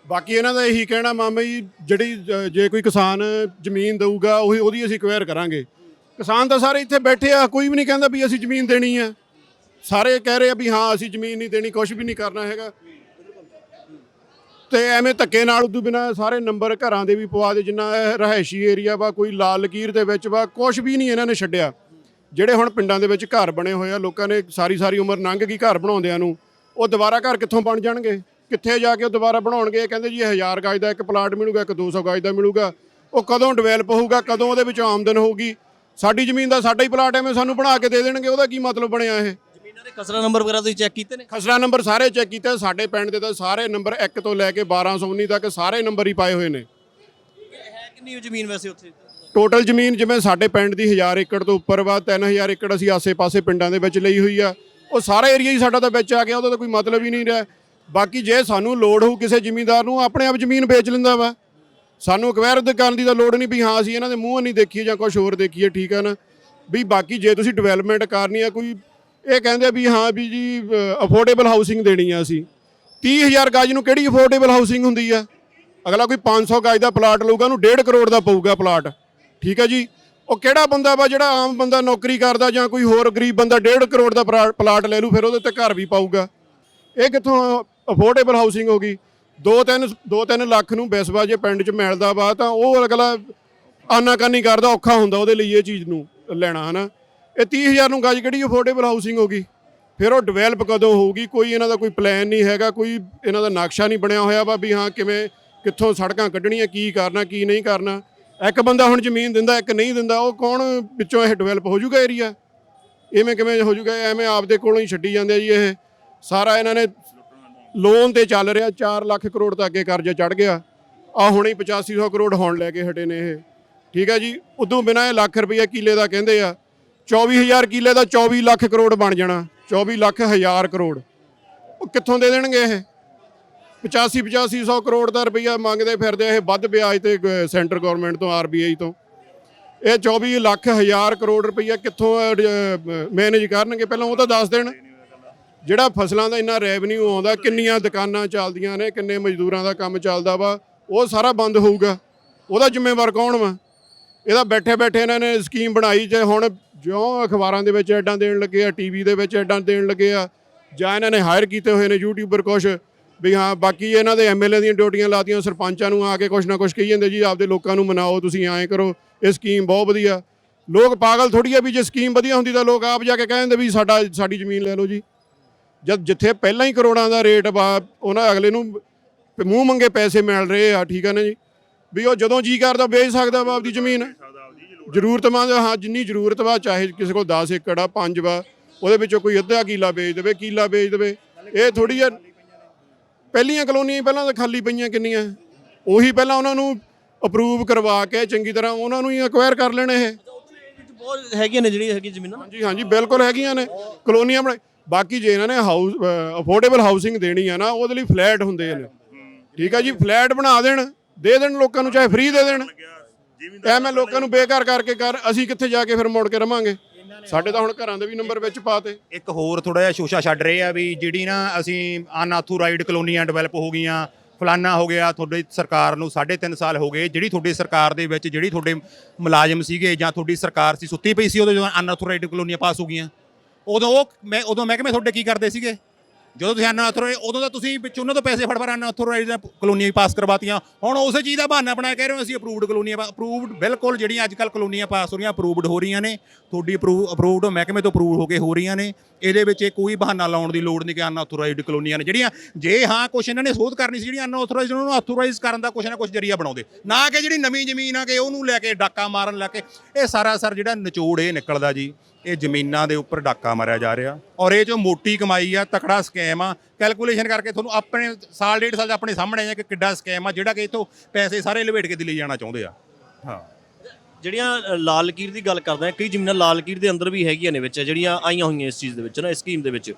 ਬਾਕੀ ਇਹਨਾਂ ਦਾ ਇਹੀ ਕਹਿਣਾ ਮਾਮਾ ਜੀ ਜਿਹੜੀ ਜੇ ਕੋਈ ਕਿਸਾਨ ਜ਼ਮੀਨ ਦੇਊਗਾ, ਉਹੀ ਉਹਦੀ ਅਸੀਂ ਕੁਐਰ ਕਰਾਂਗੇ। ਕਿਸਾਨ ਤਾਂ ਸਾਰੇ ਇੱਥੇ ਬੈਠੇ ਆ, ਕੋਈ ਵੀ ਨਹੀਂ ਕਹਿੰਦਾ ਵੀ ਅਸੀਂ ਜ਼ਮੀਨ ਦੇਣੀ ਆ। ਸਾਰੇ ਕਹਿ ਰਹੇ ਆ ਵੀ ਹਾਂ, ਅਸੀਂ ਜ਼ਮੀਨ ਨਹੀਂ ਦੇਣੀ ਕੁਝ ਵੀ ਨਹੀਂ ਕਰਨਾ ਹੈਗਾ। ਤੇ ਐਵੇਂ ਧੱਕੇ ਨਾਲ ਉਦੋਂ ਬਿਨਾ ਸਾਰੇ ਨੰਬਰ ਘਰਾਂ ਦੇ ਵੀ ਪਵਾ ਦੇ, ਜਿੰਨਾ ਇਹ ਰਿਹਾਇਸ਼ੀ ਏਰੀਆ ਵਾ, ਕੋਈ ਲਾਲ ਲਕੀਰ ਦੇ ਵਿੱਚ ਵਾ ਕੁਝ ਵੀ ਨਹੀਂ ਇਹਨਾਂ ਨੇ ਛੱਡਿਆ। ਜਿਹੜੇ ਹੁਣ ਪਿੰਡਾਂ ਦੇ ਵਿੱਚ ਘਰ ਬਣੇ ਹੋਏ ਆ ਲੋਕਾਂ ਨੇ ਸਾਰੀ ਸਾਰੀ ਉਮਰ ਲੰਘ ਗਈ ਘਰ ਬਣਾਉਂਦਿਆਂ ਨੂੰ ਉਹ ਦੁਬਾਰਾ ਘਰ ਕਿੱਥੋਂ ਬਣ ਜਾਣਗੇ? ਕਿੱਥੇ ਜਾ ਕੇ ਉਹ ਦੁਬਾਰਾ ਬਣਾਉਣਗੇ? ਇਹ ਕਹਿੰਦੇ ਜੀ ਇਹ 1000 ਗਜ ਦਾ ਇੱਕ ਪਲਾਟ ਮਿਲੂਗਾ ਇੱਕ 200 ਗਜ ਦਾ ਮਿਲੂਗਾ। ਉਹ ਕਦੋਂ ਡਿਵੈਲਪ ਹੋਊਗਾ ਕਦੋਂ ਉਹਦੇ ਵਿੱਚੋਂ ਆਮਦਨ ਹੋਊਗੀ? ਸਾਡੀ ਜ਼ਮੀਨ ਦਾ ਸਾਡਾ ਹੀ ਪਲਾਟ ਐਵੇਂ ਸਾਨੂੰ ਬਣਾ ਕੇ ਦੇ ਦੇਣਗੇ ਉਹਦਾ ਕੀ ਮਤਲਬ ਬਣਿਆ ਇਹ? ਜ਼ਮੀਨਾਂ ਦੇ ਖਸਰਾ ਨੰਬਰ ਵਗੈਰਾ ਤੁਸੀਂ ਚੈੱਕ ਕੀਤੇ ਨੇ? ਖਸਰਾ ਨੰਬਰ ਸਾਰੇ ਚੈੱਕ ਕੀਤੇ ਸਾਡੇ ਪਿੰਡ ਦੇ ਤਾਂ ਸਾਰੇ ਨੰਬਰ 1 ਤੋਂ ਲੈ ਕੇ 1219 ਤੱਕ ਸਾਰੇ ਨੰਬਰ ਹੀ ਪਾਏ ਹੋਏ ਨੇ। ਹੈ ਕਿੰਨੀ ਜ਼ਮੀਨ ਵੈਸੇ ਉੱਥੇ? ਟੋਟਲ ਜ਼ਮੀਨ ਜਿਵੇਂ ਸਾਡੇ ਪਿੰਡ ਦੀ 1000 ਏਕੜ ਤੋਂ ਉੱਪਰ ਵਾ 3000 ਏਕੜ ਅਸੀਂ ਆਸੇ-ਪਾਸੇ ਪਿੰਡਾਂ ਦੇ ਵਿੱਚ ਲਈ ਹੋਈ ਆ। ਉਹ ਸਾਰਾ ਏਰੀਆ ਹੀ ਸਾਡਾ ਤਾਂ ਵਿੱਚ ਆ ਗਿਆ, ਉਹਦਾ ਤਾਂ ਕੋਈ ਮਤਲਬ ਹੀ ਨਹੀਂ ਰਿਹਾ। ਬਾਕੀ ਜੇ ਸਾਨੂੰ ਲੋੜ ਹੋਊ ਕਿਸੇ ਜ਼ਿਮੀਂਦਾਰ ਨੂੰ ਆਪਣੇ ਆਪ ਜ਼ਮੀਨ ਵੇਚ ਲੈਂਦਾ ਵਾ। ਸਾਨੂੰ ਅਕਵਾਇਰ ਕਰਨ ਦੀ ਤਾਂ ਲੋੜ ਨਹੀਂ ਵੀ ਹਾਂ, ਅਸੀਂ ਇਹਨਾਂ ਦੇ ਮੂੰਹ ਨਹੀਂ ਦੇਖੀਏ ਜਾਂ ਕੁਝ ਹੋਰ ਦੇਖੀਏ, ਠੀਕ ਆ ਨਾ? ਵੀ ਬਾਕੀ ਜੇ ਤੁਸੀਂ ਡਿਵੈਲਪਮੈਂਟ ਕਰਨੀ ਆ, ਕੋਈ ਇਹ ਕਹਿੰਦੇ ਵੀ ਹਾਂ ਵੀ ਜੀ ਅਫੋਰਡੇਬਲ ਹਾਊਸਿੰਗ ਦੇਣੀ ਆ ਅਸੀਂ। 30000 ਗਾਜ ਨੂੰ ਕਿਹੜੀ ਅਫੋਰਡੇਬਲ ਹਾਊਸਿੰਗ ਹੁੰਦੀ ਆ? ਅਗਲਾ ਕੋਈ 500 ਗਾਜ ਦਾ ਪਲਾਟ ਲਊਗਾ, ਉਹਨੂੰ 1.5 ਕਰੋੜ ਦਾ ਪਊਗਾ ਪਲਾਟ ਠੀਕ ਹੈ ਜੀ? ਉਹ ਕਿਹੜਾ ਬੰਦਾ ਵਾ ਜਿਹੜਾ ਆਮ ਬੰਦਾ ਨੌਕਰੀ ਕਰਦਾ ਜਾਂ ਕੋਈ ਹੋਰ ਗਰੀਬ ਬੰਦਾ 1.5 ਕਰੋੜ ਦਾ ਪਲਾ- ਪਲਾਟ ਲੈ ਲੂ, ਫਿਰ ਉਹਦੇ ਤੇ ਘਰ ਵੀ ਪਾਊਗਾ। ਇਹ ਕਿੱਥੋਂ ਅਫੋਰਡੇਬਲ ਹਾਊਸਿੰਗ ਹੋ ਗਈ? 2-3 2-3 ਲੱਖ ਨੂੰ ਬਿਸਵਾ ਜੇ ਪਿੰਡ 'ਚ ਮਿਲਦਾ ਵਾ ਤਾਂ ਉਹ ਅਗਲਾ ਆਨਾਕਾਨੀ ਕਰਦਾ, ਔਖਾ ਹੁੰਦਾ ਉਹਦੇ ਲਈ ਇਹ ਚੀਜ਼ ਨੂੰ ਲੈਣਾ, ਹਨਾ? ਇਹ 30000 ਨੂੰ ਗੱਜ ਕਿਹੜੀ ਅਫੋਰਡੇਬਲ ਹਾਊਸਿੰਗ ਹੋ ਗਈ? ਫਿਰ ਉਹ ਡਿਵੈਲਪ ਕਦੋਂ ਹੋਊਗੀ? ਕੋਈ ਇਹਨਾਂ ਦਾ ਕੋਈ ਪਲਾਨ ਨਹੀਂ ਹੈਗਾ, ਕੋਈ ਇਹਨਾਂ ਦਾ ਨਕਸ਼ਾ ਨਹੀਂ ਬਣਿਆ ਹੋਇਆ ਵਾ ਵੀ ਹਾਂ ਕਿਵੇਂ, ਕਿੱਥੋਂ ਸੜਕਾਂ ਕੱਢਣੀਆਂ, ਕੀ ਕਰਨਾ, ਕੀ ਨਹੀਂ ਕਰਨਾ। ਇੱਕ ਬੰਦਾ ਹੁਣ ਜ਼ਮੀਨ ਦਿੰਦਾ, ਇੱਕ ਨਹੀਂ ਦਿੰਦਾ, ਉਹ ਕੌਣ ਵਿੱਚੋਂ ਇਹ ਡਿਵੈਲਪ ਹੋ ਜਾਊਗਾ ਏਰੀਆ ਐਵੇਂ ਕਿਵੇਂ ਹੋ ਜਾਊਗਾ ਐਵੇਂ ਆਪਦੇ ਕੋਲੋਂ ਹੀ ਛੱਡੀ ਜਾਂਦੇ ਆ ਜੀ ਇਹ। ਸਾਰਾ ਇਹਨਾਂ ਨੇ ਲੋਨ ਤੇ ਚੱਲ ਰਿਹਾ 4 ਲੱਖ ਕਰੋੜ ਤੱਕ ਅੱਗੇ ਕਰਜ਼ਾ ਚੜ ਗਿਆ। ਆ ਹੁਣੇ 8500 ਕਰੋੜ ਹੋਣ ਲੈ ਕੇ ਹਟੇ ਨੇ ਇਹ। ਠੀਕ ਹੈ ਜੀ, ਉਦੋਂ ਬਿਨਾਂ ਇਹ ਲੱਖ ਰੁਪਏ ਕਿੱਲੇ ਦਾ ਕਹਿੰਦੇ ਆ 24000 ਕਿੱਲੇ ਦਾ 24 ਲੱਖ ਕਰੋੜ ਬਣ ਜਾਣਾ 24 ਲੱਖ ਹਜ਼ਾਰ ਕਰੋੜ। ਉਹ ਕਿੱਥੋਂ ਦੇ ਦੇਣਗੇ ਇਹ? 85 8500 ਕਰੋੜ ਦਾ ਰੁਪਈਆ ਮੰਗਦੇ ਫਿਰਦੇ ਇਹ ਵੱਧ ਵਿਆਜ ਤੇ ਗ- ਸੈਂਟਰ ਗਵਰਨਮੈਂਟ ਤੋਂ ਆਰਬੀਆਈ ਤੋਂ। ਇਹ 24 ਲੱਖ ਹਜ਼ਾਰ ਕਰੋੜ ਰੁਪਈਆ ਕਿੱਥੋਂ ਮੈਨੇਜ ਕਰਨਗੇ? ਪਹਿਲਾਂ ਉਹ ਤਾਂ ਦੱਸ ਦੇਣ। ਜਿਹੜਾ ਫਸਲਾਂ ਦਾ ਇੰਨਾ ਰੈਵਨਿਊ ਆਉਂਦਾ, ਕਿੰਨੀਆਂ ਦੁਕਾਨਾਂ ਚੱਲਦੀਆਂ ਨੇ, ਕਿੰਨੇ ਮਜ਼ਦੂਰਾਂ ਦਾ ਕੰਮ ਚੱਲਦਾ ਵਾ, ਉਹ ਸਾਰਾ ਬੰਦ ਹੋਊਗਾ। ਉਹਦਾ ਜ਼ਿੰਮੇਵਾਰ ਕੌਣ ਵਾ? ਇਹਦਾ ਬੈਠੇ ਬੈਠੇ ਇਹਨਾਂ ਨੇ ਸਕੀਮ ਬਣਾਈ ਜੇ ਹੁਣ ਜਿਉਂ ਅਖਬਾਰਾਂ ਦੇ ਵਿੱਚ ਐਡਾਂ ਦੇਣ ਲੱਗੇ ਆ ਟੀਵੀ ਦੇ ਵਿੱਚ ਐਡਾਂ ਦੇਣ ਲੱਗੇ ਆ, ਜਾਂ ਇਹਨਾਂ ਨੇ ਹਾਇਰ ਕੀਤੇ ਹੋਏ ਨੇ ਯੂਟਿਊਬਰ ਕੁਛ ਵੀ ਹਾਂ, ਬਾਕੀ ਇਹਨਾਂ ਦੇ ਐਮਐਲਏ ਦੀਆਂ ਡਿਊਟੀਆਂ ਲਾਤੀਆਂ, ਸਰਪੰਚਾਂ ਨੂੰ ਆ ਕੇ ਕੁਛ ਨਾ ਕੁਛ ਕਹੀ ਜਾਂਦੇ, ਜੀ ਆਪਦੇ ਲੋਕਾਂ ਨੂੰ ਮਨਾਓ, ਤੁਸੀਂ ਐਂ ਕਰੋ, ਇਹ ਸਕੀਮ ਬਹੁਤ ਵਧੀਆ। ਲੋਕ ਪਾਗਲ ਥੋੜੀ ਆ ਵੀ ਜੇ ਸਕੀਮ ਵਧੀਆ ਹੁੰਦੀ ਤਾਂ ਲੋਕ ਆਪ ਜਾ ਕੇ ਕਹਿੰਦੇ ਵੀ ਸਾਡਾ, ਸਾਡੀ ਜ਼ਮੀਨ ਲੈ ਲਓ ਜੀ। ਜਦ ਜਿੱਥੇ ਪਹਿਲਾਂ ਹੀ ਕਰੋੜਾਂ ਦਾ ਰੇਟ ਵਾ, ਉਹਨਾਂ ਅਗਲੇ ਨੂੰ ਪ- ਮੂੰਹ ਮੰਗੇ ਪੈਸੇ ਮਿਲ ਰਹੇ ਆ, ਠੀਕ ਆ ਨਾ ਜੀ? ਵੀ ਉਹ ਜਦੋਂ ਜੀ ਕਰਦਾ, ਵੇਚ ਸਕਦਾ ਵਾ ਆਪਦੀ ਜ਼ਮੀਨ। ਜ਼ਰੂਰਤਮੰਦ ਹਾਂ, ਜਿੰਨੀ ਜ਼ਰੂਰਤ ਵਾ, ਚਾਹੇ ਕਿਸੇ ਕੋਲ 10 ਏਕੜ ਆ 5 ਵਾ, ਉਹਦੇ ਵਿੱਚੋਂ ਕੋਈ ਅੱਧਾ ਕਿੱਲਾ ਵੇਚ ਦੇਵੇ, ਕਿੱਲਾ ਵੇਚ ਦੇਵੇ। ਇਹ ਥੋੜੀ ਆ ਪਹਿਲੀਆਂ ਕਲੋਨੀਆਂ ਹੀ ਪਹਿਲਾਂ ਤਾਂ ਖਾਲੀ ਪਈਆਂ ਕਿੰਨੀਆਂ। ਉਹੀ ਪਹਿਲਾਂ ਉਹਨਾਂ ਨੂੰ ਅਪਰੂਵ ਕਰਵਾ ਕੇ ਚੰਗੀ ਤਰ੍ਹਾਂ ਉਹਨਾਂ ਨੂੰ ਹੀ ਅਕਵਾਇਰ ਕਰ ਲੈਣ ਇਹ। ਬਹੁਤ ਹੈਗੀਆਂ ਨੇ ਜਿਹੜੀਆਂ ਹੈਗੀ ਜ਼ਮੀਨਾਂ। ਹਾਂਜੀ ਹਾਂਜੀ ਬਿਲਕੁਲ ਹੈਗੀਆਂ ਨੇ। ਕਲੋਨੀਆਂ ਬਣਾ ਬਾਕੀ ਜੇ ਇਹਨਾਂ ਨੇ ਹਾਊਸ ਅਫੋਰਡੇਬਲ ਹਾਊਸਿੰਗ ਦੇਣੀ ਆ ਨਾ ਉਹਦੇ ਲਈ ਫਲੈਟ ਹੁੰਦੇ ਨੇ। ਠੀਕ ਆ ਜੀ ਫਲੈਟ ਬਣਾ ਦੇਣ ਦੇ ਦੇਣ ਲੋਕਾਂ ਨੂੰ ਚਾਹੇ ਫ੍ਰੀ ਦੇ ਦੇਣ। ਐਵੇਂ ਲੋਕਾਂ ਨੂੰ ਬੇਕਾਰ ਕਰਕੇ ਕਰ ਅਸੀਂ ਕਿੱਥੇ ਜਾ ਕੇ ਫਿਰ ਮੁੜ ਕੇ ਰਵਾਂਗੇ। ਸਾਡੇ ਤਾਂ ਹੁਣ ਘਰਾਂ ਦੇ ਵੀ ਨੰਬਰ ਵਿੱਚ ਪਾਤੇ। ਇੱਕ ਹੋਰ ਥੋੜਾ ਜਿਹਾ ਸ਼ੋਸ਼ਾ ਛੱਡ ਰਹੇ ਆ ਵੀ ਜਿਹੜੀ ਨਾ ਅਸੀਂ ਅਨਆਥੋਰਾਈਜ਼ਡ ਕਲੋਨੀਆਂ ਡਿਵੈਲਪ ਹੋ ਗਈਆਂ ਫਲਾਨਾ ਹੋ ਗਿਆ ਤੁਹਾਡੀ ਸਰਕਾਰ ਨੂੰ 3.5 ਸਾਲ ਹੋ ਗਏ ਜਿਹੜੀ ਤੁਹਾਡੀ ਸਰਕਾਰ ਦੇ ਵਿੱਚ ਜਿਹੜੀ ਤੁਹਾਡੇ ਮੁਲਾਜ਼ਮ ਸੀਗੇ ਜਾਂ ਤੁਹਾਡੀ ਸਰਕਾਰ ਸੀ ਸੁੱਤੀ ਪਈ ਸੀ ਉਦੋਂ ਜਦੋਂ ਅਨਆਥੋਰਾਈਜ਼ਡ ਕਲੋਨੀਆਂ ਪਾਸ ਹੋ ਗਈਆਂ ਉਦੋਂ ਉਹ ਮੈਂ ਉਦੋਂ ਮਹਿਕਮੇ ਤੁਹਾਡੇ ਕੀ ਕਰਦੇ ਸੀਗੇ? ਜਦੋਂ ਤੁਸੀਂ ਅਨਆਥੋਰਾਈਜ਼ ਉਦੋਂ ਤਾਂ ਤੁਸੀਂ ਵਿੱਚ ਉਹਨਾਂ ਤੋਂ ਪੈਸੇ ਫੜ ਫੜ ਅਨਆਥੋਰਾਈਜ਼ਡ ਕਲੋਨੀਆਂ ਪਾਸ ਕਰਵਾਤੀਆਂ। ਹੁਣ ਉਸੇ ਚੀਜ਼ ਦਾ ਬਹਾਨਾ ਬਣਾ ਕਹਿ ਰਹੇ ਹੋ ਅਸੀਂ ਅਪਰੂਵਡ ਕਲੋਨੀਆਂ ਅਪਰੂਵਡ ਬਿਲਕੁਲ ਜਿਹੜੀਆਂ ਅੱਜ ਕੱਲ ਕਲੋਨੀਆਂ ਪਾਸ ਹੋ ਰਹੀਆਂ ਅਪਰੂਵਡ ਹੋ ਰਹੀਆਂ ਨੇ। ਤੁਹਾਡੀ ਅਪਰੂਵ ਅਪਰੂਵਡ ਮਹਿਕਮੇ ਤੋਂ ਅਪਰੂਵ ਹੋ ਕੇ ਹੋ ਰਹੀਆਂ ਨੇ। ਇਹਦੇ ਵਿੱਚ ਇਹ ਕੋਈ ਬਹਾਨਾ ਲਾਉਣ ਦੀ ਲੋੜ ਨਹੀਂ ਕਿ ਅਨਆਥੋਰਾਈਜ਼ਡ ਕਲੋਨੀਆਂ ਨੇ ਜਿਹੜੀਆਂ ਜੇ ਹਾਂ ਕੁਛ ਇਹਨਾਂ ਨੇ ਸੋਧ ਕਰਨੀ ਸੀ, ਜਿਹੜੀਆਂ ਅਨਆਥੋਰਾਈਜ਼ਡ ਉਹਨਾਂ ਨੂੰ ਅਥੋਰਾਈਜ਼ ਕਰਨ ਦਾ ਕੁਛ ਨਾ ਕੁਛ ਜਰੀਆ ਬਣਾਉਂਦੇ। ਨਾ ਕਿ ਜਿਹੜੀ ਨਵੀਂ ਜ਼ਮੀਨ ਆ ਕੇ ਉਹਨੂੰ ਲੈ ਕੇ ਡਾਕਾ ਮਾਰਨ ਲੱਗ ਕੇ। ਇਹ ਸਾਰਾ ਸਰ ਜਿਹੜਾ ਨਿਚੋੜ ਇਹ ਨਿਕਲਦਾ ਜੀ। ਇਹ ਜ਼ਮੀਨਾਂ ਦੇ ਉੱਪਰ ਡਾਕਾ ਮਾਰਿਆ ਜਾ ਰਿਹਾ। ਔਰ ਇਹ ਜੋ ਮੋਟੀ ਕਮਾਈ ਆ, ਤਕੜਾ ਸਕੈਮ ਆ, ਕੈਲਕੂਲੇਸ਼ਨ ਕਰਕੇ ਤੁਹਾਨੂੰ ਆਪਣੇ ਸਾਲ, ਡੇਢ ਸਾਲ 'ਚ ਆਪਣੇ ਸਾਹਮਣੇ ਆ ਕਿ ਕਿੱਡਾ ਸਕੈਮ ਆ, ਜਿਹੜਾ ਕਿ ਇਥੋਂ ਪੈਸੇ ਸਾਰੇ ਲਵੇਟ ਕੇ ਦਿੱਲੀ ਜਾਣਾ ਚਾਹੁੰਦੇ ਆ। ਹਾਂ। ਜਿਹੜੀਆਂ ਲਾਲ ਲਕੀਰ ਦੀ ਗੱਲ ਕਰਦੇ ਆ ਕਈ ਜ਼ਮੀਨਾਂ ਲਾਲ ਲਕੀਰ ਦੇ ਅੰਦਰ ਵੀ ਹੈਗੀਆਂ ਨੇ ਵਿੱਚ, ਜਿਹੜੀਆਂ ਆਈਆਂ ਹੋਈਆਂ ਇਸ ਚੀਜ਼ ਦੇ ਵਿੱਚ ਨਾ, ਇਸ ਸਕੀਮ ਦੇ ਵਿੱਚ।